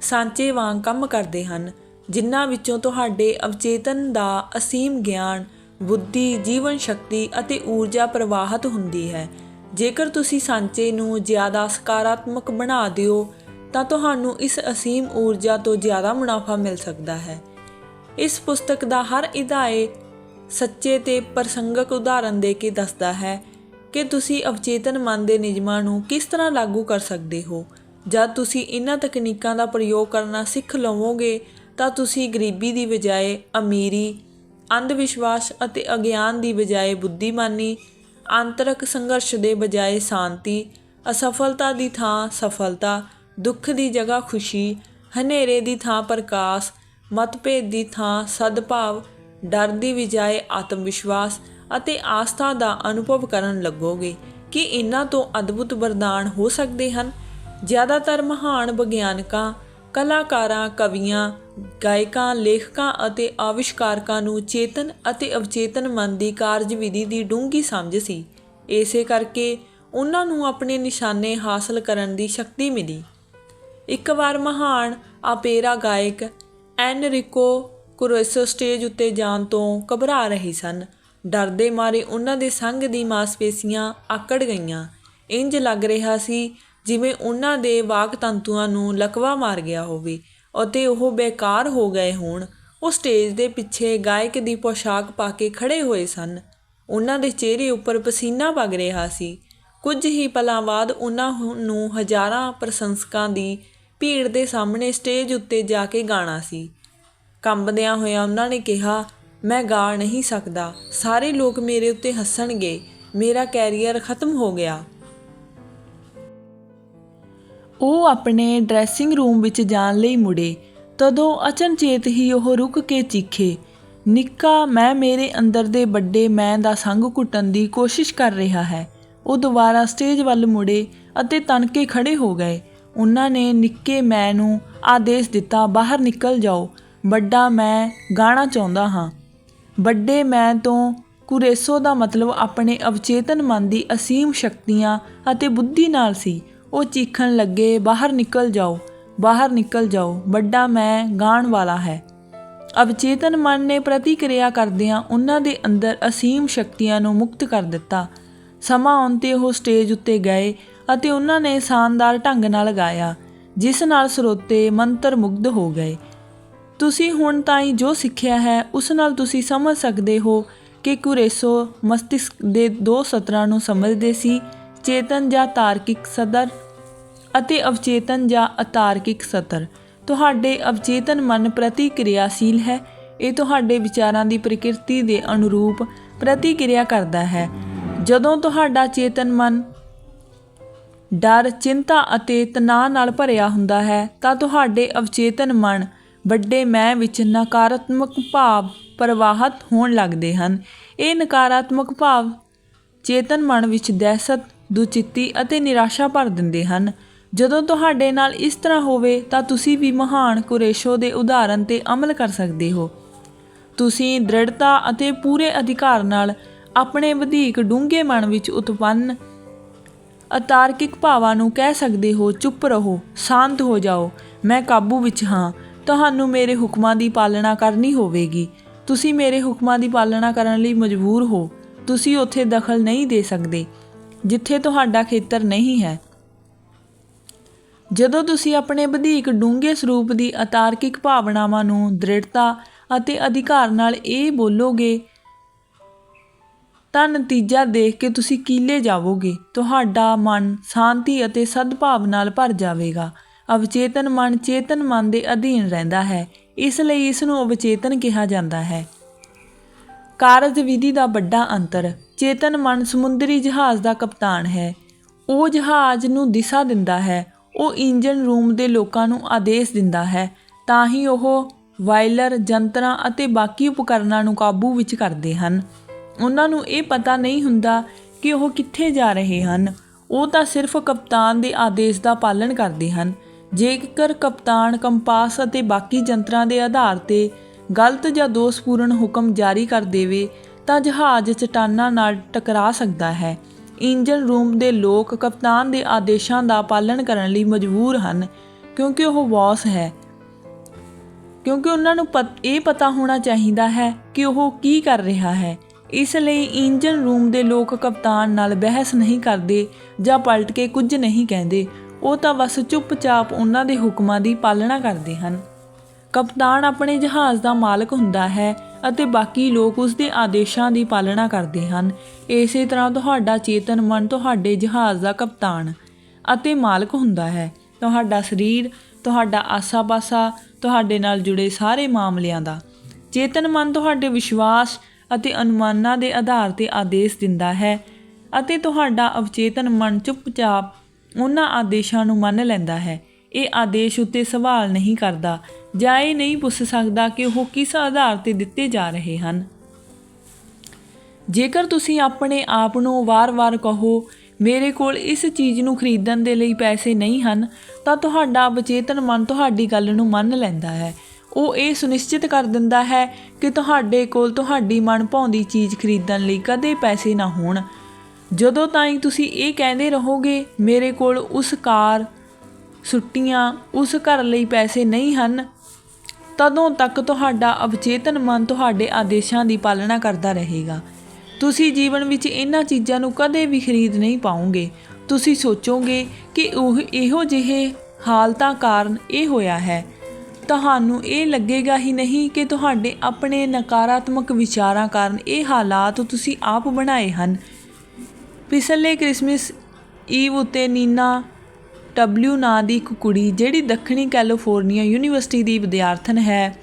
ਸਾਂਚੇ ਵਾਂਗ ਕੰਮ ਕਰਦੇ ਹਨ, ਜਿਨ੍ਹਾਂ ਵਿੱਚੋਂ ਤੁਹਾਡੇ ਅਵਚੇਤਨ ਦਾ ਅਸੀਮ ਗਿਆਨ, ਬੁੱਧੀ, ਜੀਵਨ ਸ਼ਕਤੀ ਅਤੇ ਊਰਜਾ ਪ੍ਰਵਾਹਿਤ ਹੁੰਦੀ ਹੈ। ਜੇਕਰ ਤੁਸੀਂ ਸਾਂਚੇ ਨੂੰ ਜ਼ਿਆਦਾ ਸਕਾਰਾਤਮਕ ਬਣਾ ਦਿਓ, ਤਾਂ ਤੁਹਾਨੂੰ ਇਸ ਅਸੀਮ ਊਰਜਾ ਤੋਂ ਜ਼ਿਆਦਾ ਮੁਨਾਫਾ ਮਿਲ ਸਕਦਾ ਹੈ। ਇਸ ਪੁਸਤਕ ਦਾ ਹਰ ਅਧਿਆਇ ਸੱਚੇ ਤੇ ਪ੍ਰਸੰਗਕ ਉਦਾਹਰਨ ਦੇ ਕੇ ਦੱਸਦਾ ਹੈ ਕਿ ਤੁਸੀਂ ਅਵਚੇਤਨ ਮਨ ਦੇ ਨਿਯਮਾਂ ਨੂੰ ਕਿਸ ਤਰ੍ਹਾਂ ਲਾਗੂ ਕਰ ਸਕਦੇ ਹੋ। ਜਦ ਤੁਸੀਂ ਇਹਨਾਂ ਤਕਨੀਕਾਂ ਦਾ ਪ੍ਰਯੋਗ ਕਰਨਾ ਸਿੱਖ ਲਵੋਗੇ, ਤਾਂ ਤੁਸੀਂ ਗਰੀਬੀ ਦੀ ਬਜਾਏ ਅਮੀਰੀ ਅੰਧ ਵਿਸ਼ਵਾਸ ਅਤੇ ਅਗਿਆਨ ਦੀ ਬਜਾਏ ਬੁੱਧੀਮਾਨੀ ਆਂਤਰਕ ਸੰਘਰਸ਼ ਦੇ ਬਜਾਏ ਸ਼ਾਂਤੀ, ਅਸਫਲਤਾ ਦੀ ਥਾਂ ਸਫਲਤਾ, ਦੁੱਖ ਦੀ ਜਗ੍ਹਾ ਖੁਸ਼ੀ, ਹਨੇਰੇ ਦੀ ਥਾਂ ਪ੍ਰਕਾਸ਼, ਮਤਭੇਦ ਦੀ ਥਾਂ ਸਦਭਾਵ, ਡਰ ਦੀ ਬਜਾਏ ਆਤਮ ਵਿਸ਼ਵਾਸ ਅਤੇ ਆਸਥਾ ਦਾ ਅਨੁਭਵ ਕਰਨ ਲੱਗੋਗੇ। ਕਿ ਇਹਨਾਂ ਤੋਂ ਅਦਭੁਤ ਵਰਦਾਨ ਹੋ ਸਕਦੇ ਹਨ? ਜ਼ਿਆਦਾਤਰ ਮਹਾਨ ਵਿਗਿਆਨਕਾਂ, ਕਲਾਕਾਰਾਂ, ਕਵੀਆਂ ਗਾਇਕਾਂ, ਲੇਖਕਾਂ ਅਤੇ ਆਵਿਸ਼ਕਾਰਕਾਂ ਨੂੰ ਚੇਤਨ ਅਤੇ ਅਵਚੇਤਨ ਮਨ ਦੀ ਕਾਰਜਵਿਧੀ ਦੀ ਡੂੰਘੀ ਸਮਝ ਸੀ। ਇਸੇ ਕਰਕੇ ਉਹਨਾਂ ਨੂੰ ਆਪਣੇ ਨਿਸ਼ਾਨੇ ਹਾਸਲ ਕਰਨ ਦੀ ਸ਼ਕਤੀ ਮਿਲੀ। ਇੱਕ ਵਾਰ ਮਹਾਨ ਆਪੇਰਾ ਗਾਇਕ ਐਨਰਿਕੋ ਕੁਰੇਸੋ ਸਟੇਜ ਉੱਤੇ ਜਾਣ ਤੋਂ ਘਬਰਾ ਰਹੇ ਸਨ। ਡਰਦੇ ਮਾਰੇ ਉਹਨਾਂ ਦੇ ਸੰਗ ਦੀ ਮਾਸਪੇਸ਼ੀਆਂ ਆਕੜ ਗਈਆਂ। ਇੰਜ ਲੱਗ ਰਿਹਾ ਸੀ ਜਿਵੇਂ ਉਹਨਾਂ ਦੇ ਵਾਕ ਤੰਤੂਆਂ ਨੂੰ ਲਕਵਾ ਮਾਰ ਗਿਆ ਹੋਵੇ। ਅਤੇ ਉਹ ਬੇਕਾਰ ਹੋ ਗਏ ਹੋਣ। ਉਹ ਸਟੇਜ ਦੇ ਪਿੱਛੇ ਗਾਇਕ ਦੀ ਪੋਸ਼ਾਕ ਪਾ ਕੇ ਖੜੇ ਹੋਏ ਸਨ। ਉਹਨਾਂ ਦੇ ਚਿਹਰੇ ਉੱਪਰ ਪਸੀਨਾ ਵਗ ਰਿਹਾ ਸੀ। ਕੁਝ ਹੀ ਪਲਾਂ ਬਾਅਦ ਉਹਨਾਂ ਨੂੰ ਹਜ਼ਾਰਾਂ ਪ੍ਰਸ਼ੰਸਕਾਂ ਦੀ ਭੀੜ ਦੇ ਸਾਹਮਣੇ ਸਟੇਜ ਉੱਤੇ ਜਾ ਕੇ ਗਾਣਾ ਸੀ। ਕੰਬਦਿਆਂ ਹੋਇਆਂ ਉਹਨਾਂ ਨੇ ਕਿਹਾ, ਮੈਂ ਗਾ ਨਹੀਂ ਸਕਦਾ। ਸਾਰੇ ਲੋਕ ਮੇਰੇ ਉੱਤੇ ਹੱਸਣਗੇ। ਮੇਰਾ ਕੈਰੀਅਰ ਖਤਮ ਹੋ ਗਿਆ। ਉਹ ਆਪਣੇ ਡਰੈਸਿੰਗ ਰੂਮ ਵਿੱਚ ਜਾਣ ਲਈ ਮੁੜੇ। ਤਦੋਂ ਅਚਨਚੇਤ ਹੀ ਉਹ ਰੁਕ ਕੇ ਚੀਖੇ, ਨਿੱਕਾ, ਮੈਂ ਮੇਰੇ ਅੰਦਰ ਦੇ ਵੱਡੇ ਮੈਂ ਦਾ ਸੰਗ ਘੁੱਟਣ ਦੀ ਕੋਸ਼ਿਸ਼ ਕਰ ਰਿਹਾ ਹੈ। ਉਹ ਦੁਬਾਰਾ ਸਟੇਜ ਵੱਲ ਮੁੜੇ ਅਤੇ ਤਣਕੇ ਖੜੇ ਹੋ ਗਏ। ਉਹਨਾਂ ਨੇ ਨਿੱਕੇ ਮੈਂ ਨੂੰ ਆਦੇਸ਼ ਦਿੱਤਾ, ਬਾਹਰ ਨਿਕਲ ਜਾਓ, ਵੱਡਾ ਮੈਂ ਗਾਣਾ ਚਾਹੁੰਦਾ ਹਾਂ। ਵੱਡੇ ਮੈਂ ਤੋਂ ਕੁਰੇਸੋ ਦਾ ਮਤਲਬ ਆਪਣੇ ਅਵਚੇਤਨ ਮਨ ਦੀ ਅਸੀਮ ਸ਼ਕਤੀਆਂ ਅਤੇ ਬੁੱਧੀ ਨਾਲ ਸੀ। ਉਹ ਚੀਖਣ ਲੱਗੇ, ਬਾਹਰ ਨਿਕਲ ਜਾਓ, ਬਾਹਰ ਨਿਕਲ ਜਾਓ, ਵੱਡਾ ਮੈਂ ਗਾਣ ਵਾਲਾ ਹੈ। ਅਵਚੇਤਨ ਮਨ ਨੇ ਪ੍ਰਤੀਕਿਰਿਆ ਕਰਦਿਆਂ ਉਹਨਾਂ ਦੇ ਅੰਦਰ ਅਸੀਮ ਸ਼ਕਤੀਆਂ ਨੂੰ ਮੁਕਤ ਕਰ ਦਿੱਤਾ। ਸਮਾਂ ਆਉਣ ਤੇ ਉਹ ਸਟੇਜ ਉੱਤੇ ਗਏ ਅਤੇ ਉਹਨਾਂ ਨੇ ਸ਼ਾਨਦਾਰ ਢੰਗ ਨਾਲ ਗਾਇਆ, ਜਿਸ ਨਾਲ ਸਰੋਤੇ ਮੰਤਰ ਮੁਗਧ ਹੋ ਗਏ। ਤੁਸੀਂ ਹੁਣ ਤਾਈਂ ਜੋ ਸਿੱਖਿਆ ਹੈ, ਉਸ ਨਾਲ ਤੁਸੀਂ ਸਮਝ ਸਕਦੇ ਹੋ ਕਿ ਕੁਰੇਸੋ ਮਸਤਿਸ਼ਕ ਦੇ ਦੋ ਸਤਰਾਂ ਨੂੰ ਸਮਝਦੇ ਸੀ ਚੇਤਨ ਜਾਂ ਤਾਰਕਿਕ ਸਦਰ ਅਤੇ ਅਵਚੇਤਨ ਜਾਂ ਅਤਾਰਕਿਕ ਸਤਰ। ਤੁਹਾਡੇ ਅਵਚੇਤਨ ਮਨ ਪ੍ਰਤੀਕਿਰਿਆਸ਼ੀਲ ਹੈ। ਇਹ ਤੁਹਾਡੇ ਵਿਚਾਰਾਂ ਦੀ ਪ੍ਰਕਿਰਤੀ ਦੇ ਅਨੁਰੂਪ ਪ੍ਰਤੀਕਿਰਿਆ ਕਰਦਾ ਹੈ। ਜਦੋਂ ਤੁਹਾਡਾ ਚੇਤਨ ਮਨ ਡਰ, ਚਿੰਤਾ ਅਤੇ ਤਣਾਅ ਨਾਲ ਭਰਿਆ ਹੁੰਦਾ ਹੈ, ਤਾਂ ਤੁਹਾਡੇ ਅਵਚੇਤਨ ਮਨ ਵੱਡੇ ਮੈਂ ਵਿੱਚ ਨਕਾਰਾਤਮਕ ਭਾਵ ਪ੍ਰਵਾਹਿਤ ਹੋਣ ਲੱਗਦੇ ਹਨ। ਇਹ ਨਕਾਰਾਤਮਕ ਭਾਵ ਚੇਤਨ ਮਨ ਵਿੱਚ ਦਹਿਸ਼ਤ ਦੁਚਿੱਤੀ ਅਤੇ ਨਿਰਾਸ਼ਾ ਭਰ ਦਿੰਦੇ ਹਨ। ਜਦੋਂ ਤੁਹਾਡੇ ਨਾਲ ਇਸ ਤਰ੍ਹਾਂ ਹੋਵੇ ਤਾਂ ਤੁਸੀਂ ਵੀ ਮਹਾਨ ਕੁਰੇਸ਼ੋ ਦੇ ਉਦਾਹਰਨ ਤੇ ਅਮਲ ਕਰ ਸਕਦੇ ਹੋ। ਤੁਸੀਂ ਦ੍ਰਿੜਤਾ ਅਤੇ ਪੂਰੇ ਅਧਿਕਾਰ ਨਾਲ ਆਪਣੇ ਵਧੇਕ ਡੂੰਘੇ ਮਨ ਵਿੱਚ ਉਤਪੰਨ ਅਤਾਰਕਿਕ ਭਾਵਾਂ ਨੂੰ ਕਹਿ ਸਕਦੇ ਹੋ, ਚੁੱਪ ਰਹੋ, ਸ਼ਾਂਤ ਹੋ ਜਾਓ। ਮੈਂ ਕਾਬੂ ਵਿੱਚ ਹਾਂ। ਤੁਹਾਨੂੰ ਮੇਰੇ ਹੁਕਮਾਂ ਦੀ ਪਾਲਣਾ ਕਰਨੀ ਹੋਵੇਗੀ। ਤੁਸੀਂ ਮੇਰੇ ਹੁਕਮਾਂ ਦੀ ਪਾਲਣਾ ਕਰਨ ਲਈ ਮਜਬੂਰ ਹੋ। ਤੁਸੀਂ ਉੱਥੇ ਦਖਲ ਨਹੀਂ ਦੇ ਸਕਦੇ। ਜਿੱਥੇ ਤੁਹਾਡਾ ਖੇਤਰ ਨਹੀਂ ਹੈ। ਜਦੋਂ ਤੁਸੀਂ ਆਪਣੇ ਵਧੇਕ ਡੂੰਘੇ ਸਰੂਪ ਦੀ ਅਤਾਰਕਿਕ ਭਾਵਨਾਵਾਂ ਨੂੰ ਦ੍ਰਿੜਤਾ ਅਤੇ ਅਧਿਕਾਰ ਨਾਲ ਇਹ ਬੋਲੋਗੇ, ਤਾਂ ਨਤੀਜਾ ਦੇਖ ਕੇ ਤੁਸੀਂ ਕੀਲੇ ਜਾਵੋਗੇ। ਤੁਹਾਡਾ ਮਨ ਸ਼ਾਂਤੀ ਅਤੇ ਸਦਭਾਵ ਨਾਲ ਭਰ ਜਾਵੇਗਾ। ਅਵਚੇਤਨ ਮਨ ਚੇਤਨ ਮਨ ਦੇ ਅਧੀਨ ਰਹਿੰਦਾ ਹੈ। ਇਸ ਲਈ ਇਸ ਨੂੰ ਅਵਚੇਤਨ ਕਿਹਾ ਜਾਂਦਾ ਹੈ। ਕਾਰਜ ਵਿਧੀ ਦਾ ਵੱਡਾ ਅੰਤਰ, ਚੇਤਨ ਮਨ ਸਮੁੰਦਰੀ ਜਹਾਜ਼ ਦਾ ਕਪਤਾਨ ਹੈ। ਉਹ ਜਹਾਜ਼ ਨੂੰ ਦਿਸ਼ਾ ਦਿੰਦਾ ਹੈ। ਉਹ ਇੰਜਨ ਰੂਮ ਦੇ ਲੋਕਾਂ ਨੂੰ ਆਦੇਸ਼ ਦਿੰਦਾ ਹੈ। ਤਾਂ ਹੀ ਉਹ ਵਾਇਲਰ ਜੰਤਰਾਂ ਅਤੇ ਬਾਕੀ ਉਪਕਰਨਾਂ ਨੂੰ ਕਾਬੂ ਵਿੱਚ ਕਰਦੇ ਹਨ। ਉਹਨਾਂ ਨੂੰ ਇਹ ਪਤਾ ਨਹੀਂ ਹੁੰਦਾ ਕਿ ਉਹ ਕਿੱਥੇ ਜਾ ਰਹੇ ਹਨ। ਉਹ ਤਾਂ ਸਿਰਫ ਕਪਤਾਨ ਦੇ ਆਦੇਸ਼ ਦਾ ਪਾਲਣ ਕਰਦੇ ਹਨ। ਜੇਕਰ ਕਪਤਾਨ ਕੰਪਾਸ ਅਤੇ ਬਾਕੀ ਜੰਤਰਾਂ ਦੇ ਆਧਾਰ ਤੇ ਗਲਤ ਜਾਂ ਦੋਸ਼ਪੂਰਨ ਹੁਕਮ ਜਾਰੀ ਕਰ ਦੇਵੇ ਤਾਂ ਜਹਾਜ਼ ਚਟਾਨਾਂ ਨਾਲ ਟਕਰਾ ਸਕਦਾ ਹੈ। ਇੰਜਨ ਰੂਮ ਦੇ ਲੋਕ ਕਪਤਾਨ ਦੇ ਆਦੇਸ਼ਾਂ ਦਾ ਪਾਲਣ ਕਰਨ ਲਈ ਮਜਬੂਰ ਹਨ, ਕਿਉਂਕਿ ਉਹ ਬੌਸ ਹੈ। ਕਿਉਂਕਿ ਉਹਨਾਂ ਨੂੰ ਪਤ- ਇਹ ਪਤਾ ਹੋਣਾ ਚਾਹੀਦਾ ਹੈ ਕਿ ਉਹ ਕੀ ਕਰ ਰਿਹਾ ਹੈ। ਇਸ ਲਈ ਇੰਜਨ ਰੂਮ ਦੇ ਲੋਕ ਕਪਤਾਨ ਨਾਲ ਬਹਿਸ ਨਹੀਂ ਕਰਦੇ ਜਾਂ ਪਲਟ ਕੇ ਕੁਝ ਨਹੀਂ ਕਹਿੰਦੇ। ਉਹ ਤਾਂ ਬਸ ਚੁੱਪਚਾਪ ਉਹਨਾਂ ਦੇ ਹੁਕਮਾਂ ਦੀ ਪਾਲਣਾ ਕਰਦੇ ਹਨ। ਕਪਤਾਨ ਆਪਣੇ ਜਹਾਜ਼ ਦਾ ਮਾਲਕ ਹੁੰਦਾ ਹੈ ਅਤੇ ਬਾਕੀ ਲੋਕ ਉਸ ਦੇ ਆਦੇਸ਼ਾਂ ਦੀ ਪਾਲਣਾ ਕਰਦੇ ਹਨ। ਇਸੇ ਤਰ੍ਹਾਂ ਤੁਹਾਡਾ ਚੇਤਨ ਮਨ ਤੁਹਾਡੇ ਜਹਾਜ਼ ਦਾ ਕਪਤਾਨ ਅਤੇ ਮਾਲਕ ਹੁੰਦਾ ਹੈ। ਤੁਹਾਡਾ ਸਰੀਰ, ਤੁਹਾਡਾ ਆਸਾ-ਪਾਸਾ, ਤੁਹਾਡੇ ਨਾਲ ਜੁੜੇ ਸਾਰੇ ਮਾਮਲਿਆਂ ਦਾ ਚੇਤਨ ਮਨ ਤੁਹਾਡੇ ਵਿਸ਼ਵਾਸ ਅਤੇ ਅਨੁਮਾਨਾਂ ਦੇ ਆਧਾਰ ਤੇ ਆਦੇਸ਼ ਦਿੰਦਾ ਹੈ ਅਤੇ ਤੁਹਾਡਾ ਅਵਚੇਤਨ ਮਨ ਚੁੱਪਚਾਪ ਉਹਨਾਂ ਆਦੇਸ਼ਾਂ ਨੂੰ ਮੰਨ ਲੈਂਦਾ ਹੈ। ਇਹ ਆਦੇਸ਼ ਉੱਤੇ ਸਵਾਲ ਨਹੀਂ ਕਰਦਾ। ਜਾਂ ਇਹ ਨਹੀਂ ਪੁੱਛ ਸਕਦਾ ਕਿ ਉਹ ਕਿਸ ਆਧਾਰ ਤੇ ਦਿੱਤੇ ਜਾ ਰਹੇ ਹਨ। ਜੇਕਰ ਤੁਸੀਂ ਆਪਣੇ ਆਪ ਨੂੰ ਵਾਰ-ਵਾਰ ਕਹੋ, ਮੇਰੇ ਕੋਲ ਇਸ ਚੀਜ਼ ਨੂੰ ਖਰੀਦਣ ਦੇ ਲਈ ਪੈਸੇ ਨਹੀਂ ਹਨ, ਤਾਂ ਤੁਹਾਡਾ ਅਵਚੇਤਨ ਮਨ ਤੁਹਾਡੀ ਗੱਲ ਨੂੰ ਮੰਨ ਲੈਂਦਾ ਹੈ। ਉਹ ਇਹ ਸੁਨਿਸ਼ਚਿਤ ਕਰ ਦਿੰਦਾ ਹੈ ਕਿ ਤੁਹਾਡੇ ਕੋਲ ਤੁਹਾਡੀ ਮਨ ਭਾਉਂਦੀ ਚੀਜ਼ ਖਰੀਦਣ ਲਈ ਕਦੇ ਪੈਸੇ ਨਾ ਹੋਣ। ਜਦੋਂ ਤਾਈਂ ਤੁਸੀਂ ਇਹ ਕਹਿੰਦੇ ਰਹੋਗੇ, ਮੇਰੇ ਕੋਲ ਉਸ ਕਾਰ ਛੁੱਟੀਆਂ ਉਸ ਘਰ ਲਈ ਪੈਸੇ ਨਹੀਂ ਹਨ ਤਦੋਂ ਤੱਕ ਤੁਹਾਡਾ ਅਵਚੇਤਨ ਮਨ ਤੁਹਾਡੇ ਆਦੇਸ਼ਾਂ ਦੀ ਪਾਲਣਾ ਕਰਦਾ ਰਹੇਗਾ। ਤੁਸੀਂ ਜੀਵਨ ਵਿੱਚ ਇਹਨਾਂ ਚੀਜ਼ਾਂ ਨੂੰ ਕਦੇ ਵੀ ਖਰੀਦ ਨਹੀਂ ਪਾਓਗੇ। ਤੁਸੀਂ ਸੋਚੋਗੇ ਕਿ ਉਹ ਇਹੋ ਜਿਹੇ ਹਾਲਤਾਂ ਕਾਰਨ ਇਹ ਹੋਇਆ ਹੈ। ਤੁਹਾਨੂੰ ਇਹ ਲੱਗੇਗਾ ਹੀ ਨਹੀਂ ਕਿ ਤੁਹਾਡੇ ਆਪਣੇ ਨਕਾਰਾਤਮਕ ਵਿਚਾਰਾਂ ਕਾਰਨ ਇਹ ਹਾਲਾਤ ਤੁਸੀਂ ਆਪ ਬਣਾਏ ਹਨ। ਪਿਛਲੇ ਕ੍ਰਿਸਮਸ ਈਵ ਉਤੇ ਨੀਨਾ ਡਬਲਿਊ ਨਾਂ ਦੀ ਇੱਕ ਕੁੜੀ ਜਿਹੜੀ ਦੱਖਣੀ ਕੈਲੀਫੋਰਨੀਆ ਯੂਨੀਵਰਸਿਟੀ ਦੀ ਵਿਦਿਆਰਥਣ ਹੈ।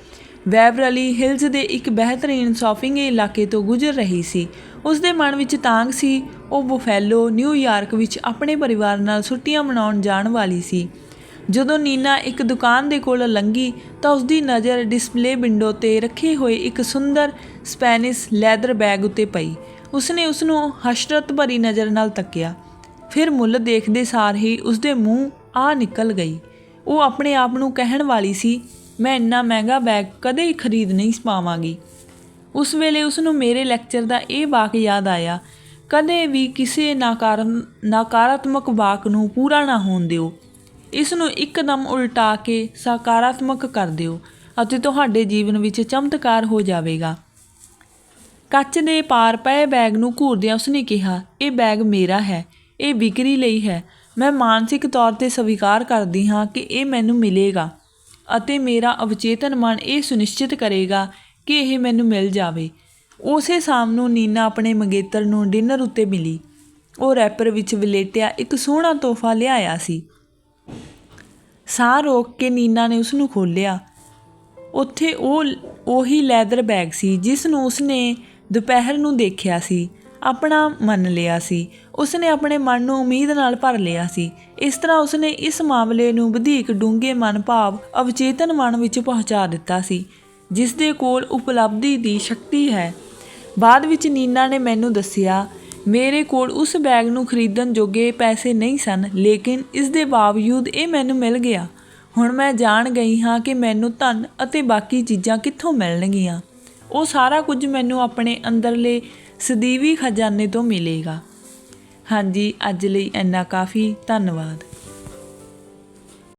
ਵੈਵਰਲੀ ਹਿਲਜ਼ ਦੇ ਇੱਕ ਬਿਹਤਰੀਨ ਸ਼ਾਪਿੰਗ ਇਲਾਕੇ ਤੋਂ ਗੁਜ਼ਰ ਰਹੀ ਸੀ। ਉਸ ਦੇ ਮਨ ਵਿੱਚ ਤਾਂਗ ਸੀ, ਉਹ ਬੁਫੈਲੋ ਨਿਊਯਾਰਕ ਵਿੱਚ ਆਪਣੇ ਪਰਿਵਾਰ ਨਾਲ ਛੁੱਟੀਆਂ ਮਨਾਉਣ ਜਾਣ ਵਾਲੀ ਸੀ। ਜਦੋਂ ਨੀਨਾ ਇੱਕ ਦੁਕਾਨ ਦੇ ਕੋਲ ਲੰਘੀ ਤਾਂ ਉਸ ਦੀ ਨਜ਼ਰ ਡਿਸਪਲੇ ਵਿੰਡੋ ਤੇ ਰੱਖੇ ਹੋਏ ਇੱਕ ਸੁੰਦਰ ਸਪੈਨਿਸ਼ ਲੈਦਰ ਬੈਗ ਉੱਤੇ ਪਈ। ਉਸਨੇ ਉਸ ਨੂੰ ਹਸ਼ਰਤ ਭਰੀ ਨਜ਼ਰ ਨਾਲ ਤੱਕਿਆ। ਫਿਰ ਮੁੱਲ ਦੇਖਦੇ ਸਾਰ ਹੀ ਉਸਦੇ ਮੂੰਹ ਆ ਨਿਕਲ ਗਈ। ਉਹ ਆਪਣੇ ਆਪ ਨੂੰ ਕਹਿਣ ਵਾਲੀ ਸੀ, ਮੈਂ ਇੰਨਾ ਮਹਿੰਗਾ ਬੈਗ ਕਦੇ ਖਰੀਦ ਨਹੀਂ ਪਾਵਾਂਗੀ। ਉਸ ਵੇਲੇ ਉਸ ਨੂੰ ਮੇਰੇ ਲੈਕਚਰ ਦਾ ਇਹ ਵਾਕ ਯਾਦ ਆਇਆ, ਕਦੇ ਵੀ ਕਿਸੇ ਨਾਕਾਰਨ, ਨਕਾਰਾਤਮਕ ਵਾਕ ਨੂੰ ਪੂਰਾ ਨਾ ਹੋਣ ਦਿਓ। ਇਸ ਨੂੰ ਇੱਕਦਮ ਉਲਟਾ ਕੇ ਸਕਾਰਾਤਮਕ ਕਰ ਦਿਓ ਅਤੇ ਤੁਹਾਡੇ ਜੀਵਨ ਵਿੱਚ ਚਮਤਕਾਰ ਹੋ ਜਾਵੇਗਾ। ਕੱਚ ਦੇ ਪਾਰ ਪਏ ਬੈਗ ਨੂੰ ਘੂਰਦਿਆਂ ਉਸਨੇ ਕਿਹਾ, ਇਹ ਬੈਗ ਮੇਰਾ ਹੈ। ਇਹ ਵਿਕਰੀ ਲਈ ਹੈ। ਮੈਂ ਮਾਨਸਿਕ ਤੌਰ ਤੇ ਸਵੀਕਾਰ ਕਰਦੀ ਹਾਂ ਕਿ ਇਹ ਮੈਨੂੰ ਮਿਲੇਗਾ ਅਤੇ ਮੇਰਾ ਅਵਚੇਤਨ ਮਨ ਇਹ ਸੁਨਿਸ਼ਚਿਤ ਕਰੇਗਾ ਕਿ ਇਹ ਮੈਨੂੰ ਮਿਲ ਜਾਵੇ। ਉਸੇ ਸ਼ਾਮ ਨੂੰ ਨੀਨਾ ਆਪਣੇ ਮੰਗੇਤਰ ਨੂੰ ਡਿਨਰ ਉੱਤੇ ਮਿਲੀ। ਉਹ ਰੈਪਰ ਵਿੱਚ ਵਲੇਟਿਆ ਇੱਕ ਸੋਹਣਾ ਤੋਹਫਾ ਲਿਆਇਆ ਸੀ। ਸਾਹ ਰੋਕ ਕੇ ਨੀਨਾ ਨੇ ਉਸ ਨੂੰ ਖੋਲ੍ਹਿਆ। ਉੱਥੇ ਉਹ ਉਹੀ ਲੈਦਰ ਬੈਗ ਸੀ ਜਿਸ ਨੂੰ ਉਸਨੇ ਦੁਪਹਿਰ ਨੂੰ ਦੇਖਿਆ ਸੀ। ਆਪਣਾ ਮੰਨ ਲਿਆ ਸੀ। ਉਸਨੇ ਆਪਣੇ ਮਨ ਨੂੰ ਉਮੀਦ ਨਾਲ ਭਰ ਲਿਆ ਸੀ। ਇਸ ਤਰ੍ਹਾਂ ਉਸਨੇ ਇਸ ਮਾਮਲੇ ਨੂੰ ਵਧੇਕ ਡੂੰਘੇ ਮਨ ਭਾਵ ਅਵਚੇਤਨ ਮਨ ਵਿੱਚ ਪਹੁੰਚਾ ਦਿੱਤਾ ਸੀ ਜਿਸ ਦੇ ਕੋਲ ਉਪਲਬਧੀ ਦੀ ਸ਼ਕਤੀ ਹੈ। ਬਾਅਦ ਵਿੱਚ ਨੀਨਾ ਨੇ ਮੈਨੂੰ ਦੱਸਿਆ, ਮੇਰੇ ਕੋਲ ਉਸ ਬੈਗ ਨੂੰ ਖਰੀਦਣ ਜੋਗੇ ਪੈਸੇ ਨਹੀਂ ਸਨ, ਲੇਕਿਨ ਇਸ ਦੇ ਬਾਵਜੂਦ ਇਹ ਮੈਨੂੰ ਮਿਲ ਗਿਆ। ਹੁਣ ਮੈਂ ਜਾਣ ਗਈ ਹਾਂ ਕਿ ਮੈਨੂੰ ਧਨ ਅਤੇ ਬਾਕੀ ਚੀਜ਼ਾਂ ਕਿੱਥੋਂ ਮਿਲਣਗੀਆਂ। ਉਹ ਸਾਰਾ ਕੁਝ ਮੈਨੂੰ ਆਪਣੇ ਅੰਦਰਲੇ ਸਦੀਵੀ ਖਜ਼ਾਨੇ ਤੋਂ ਮਿਲੇਗਾ। ਹਾਂਜੀ ਅੱਜ ਲਈ ਇੰਨਾ ਕਾਫੀ। ਧੰਨਵਾਦ।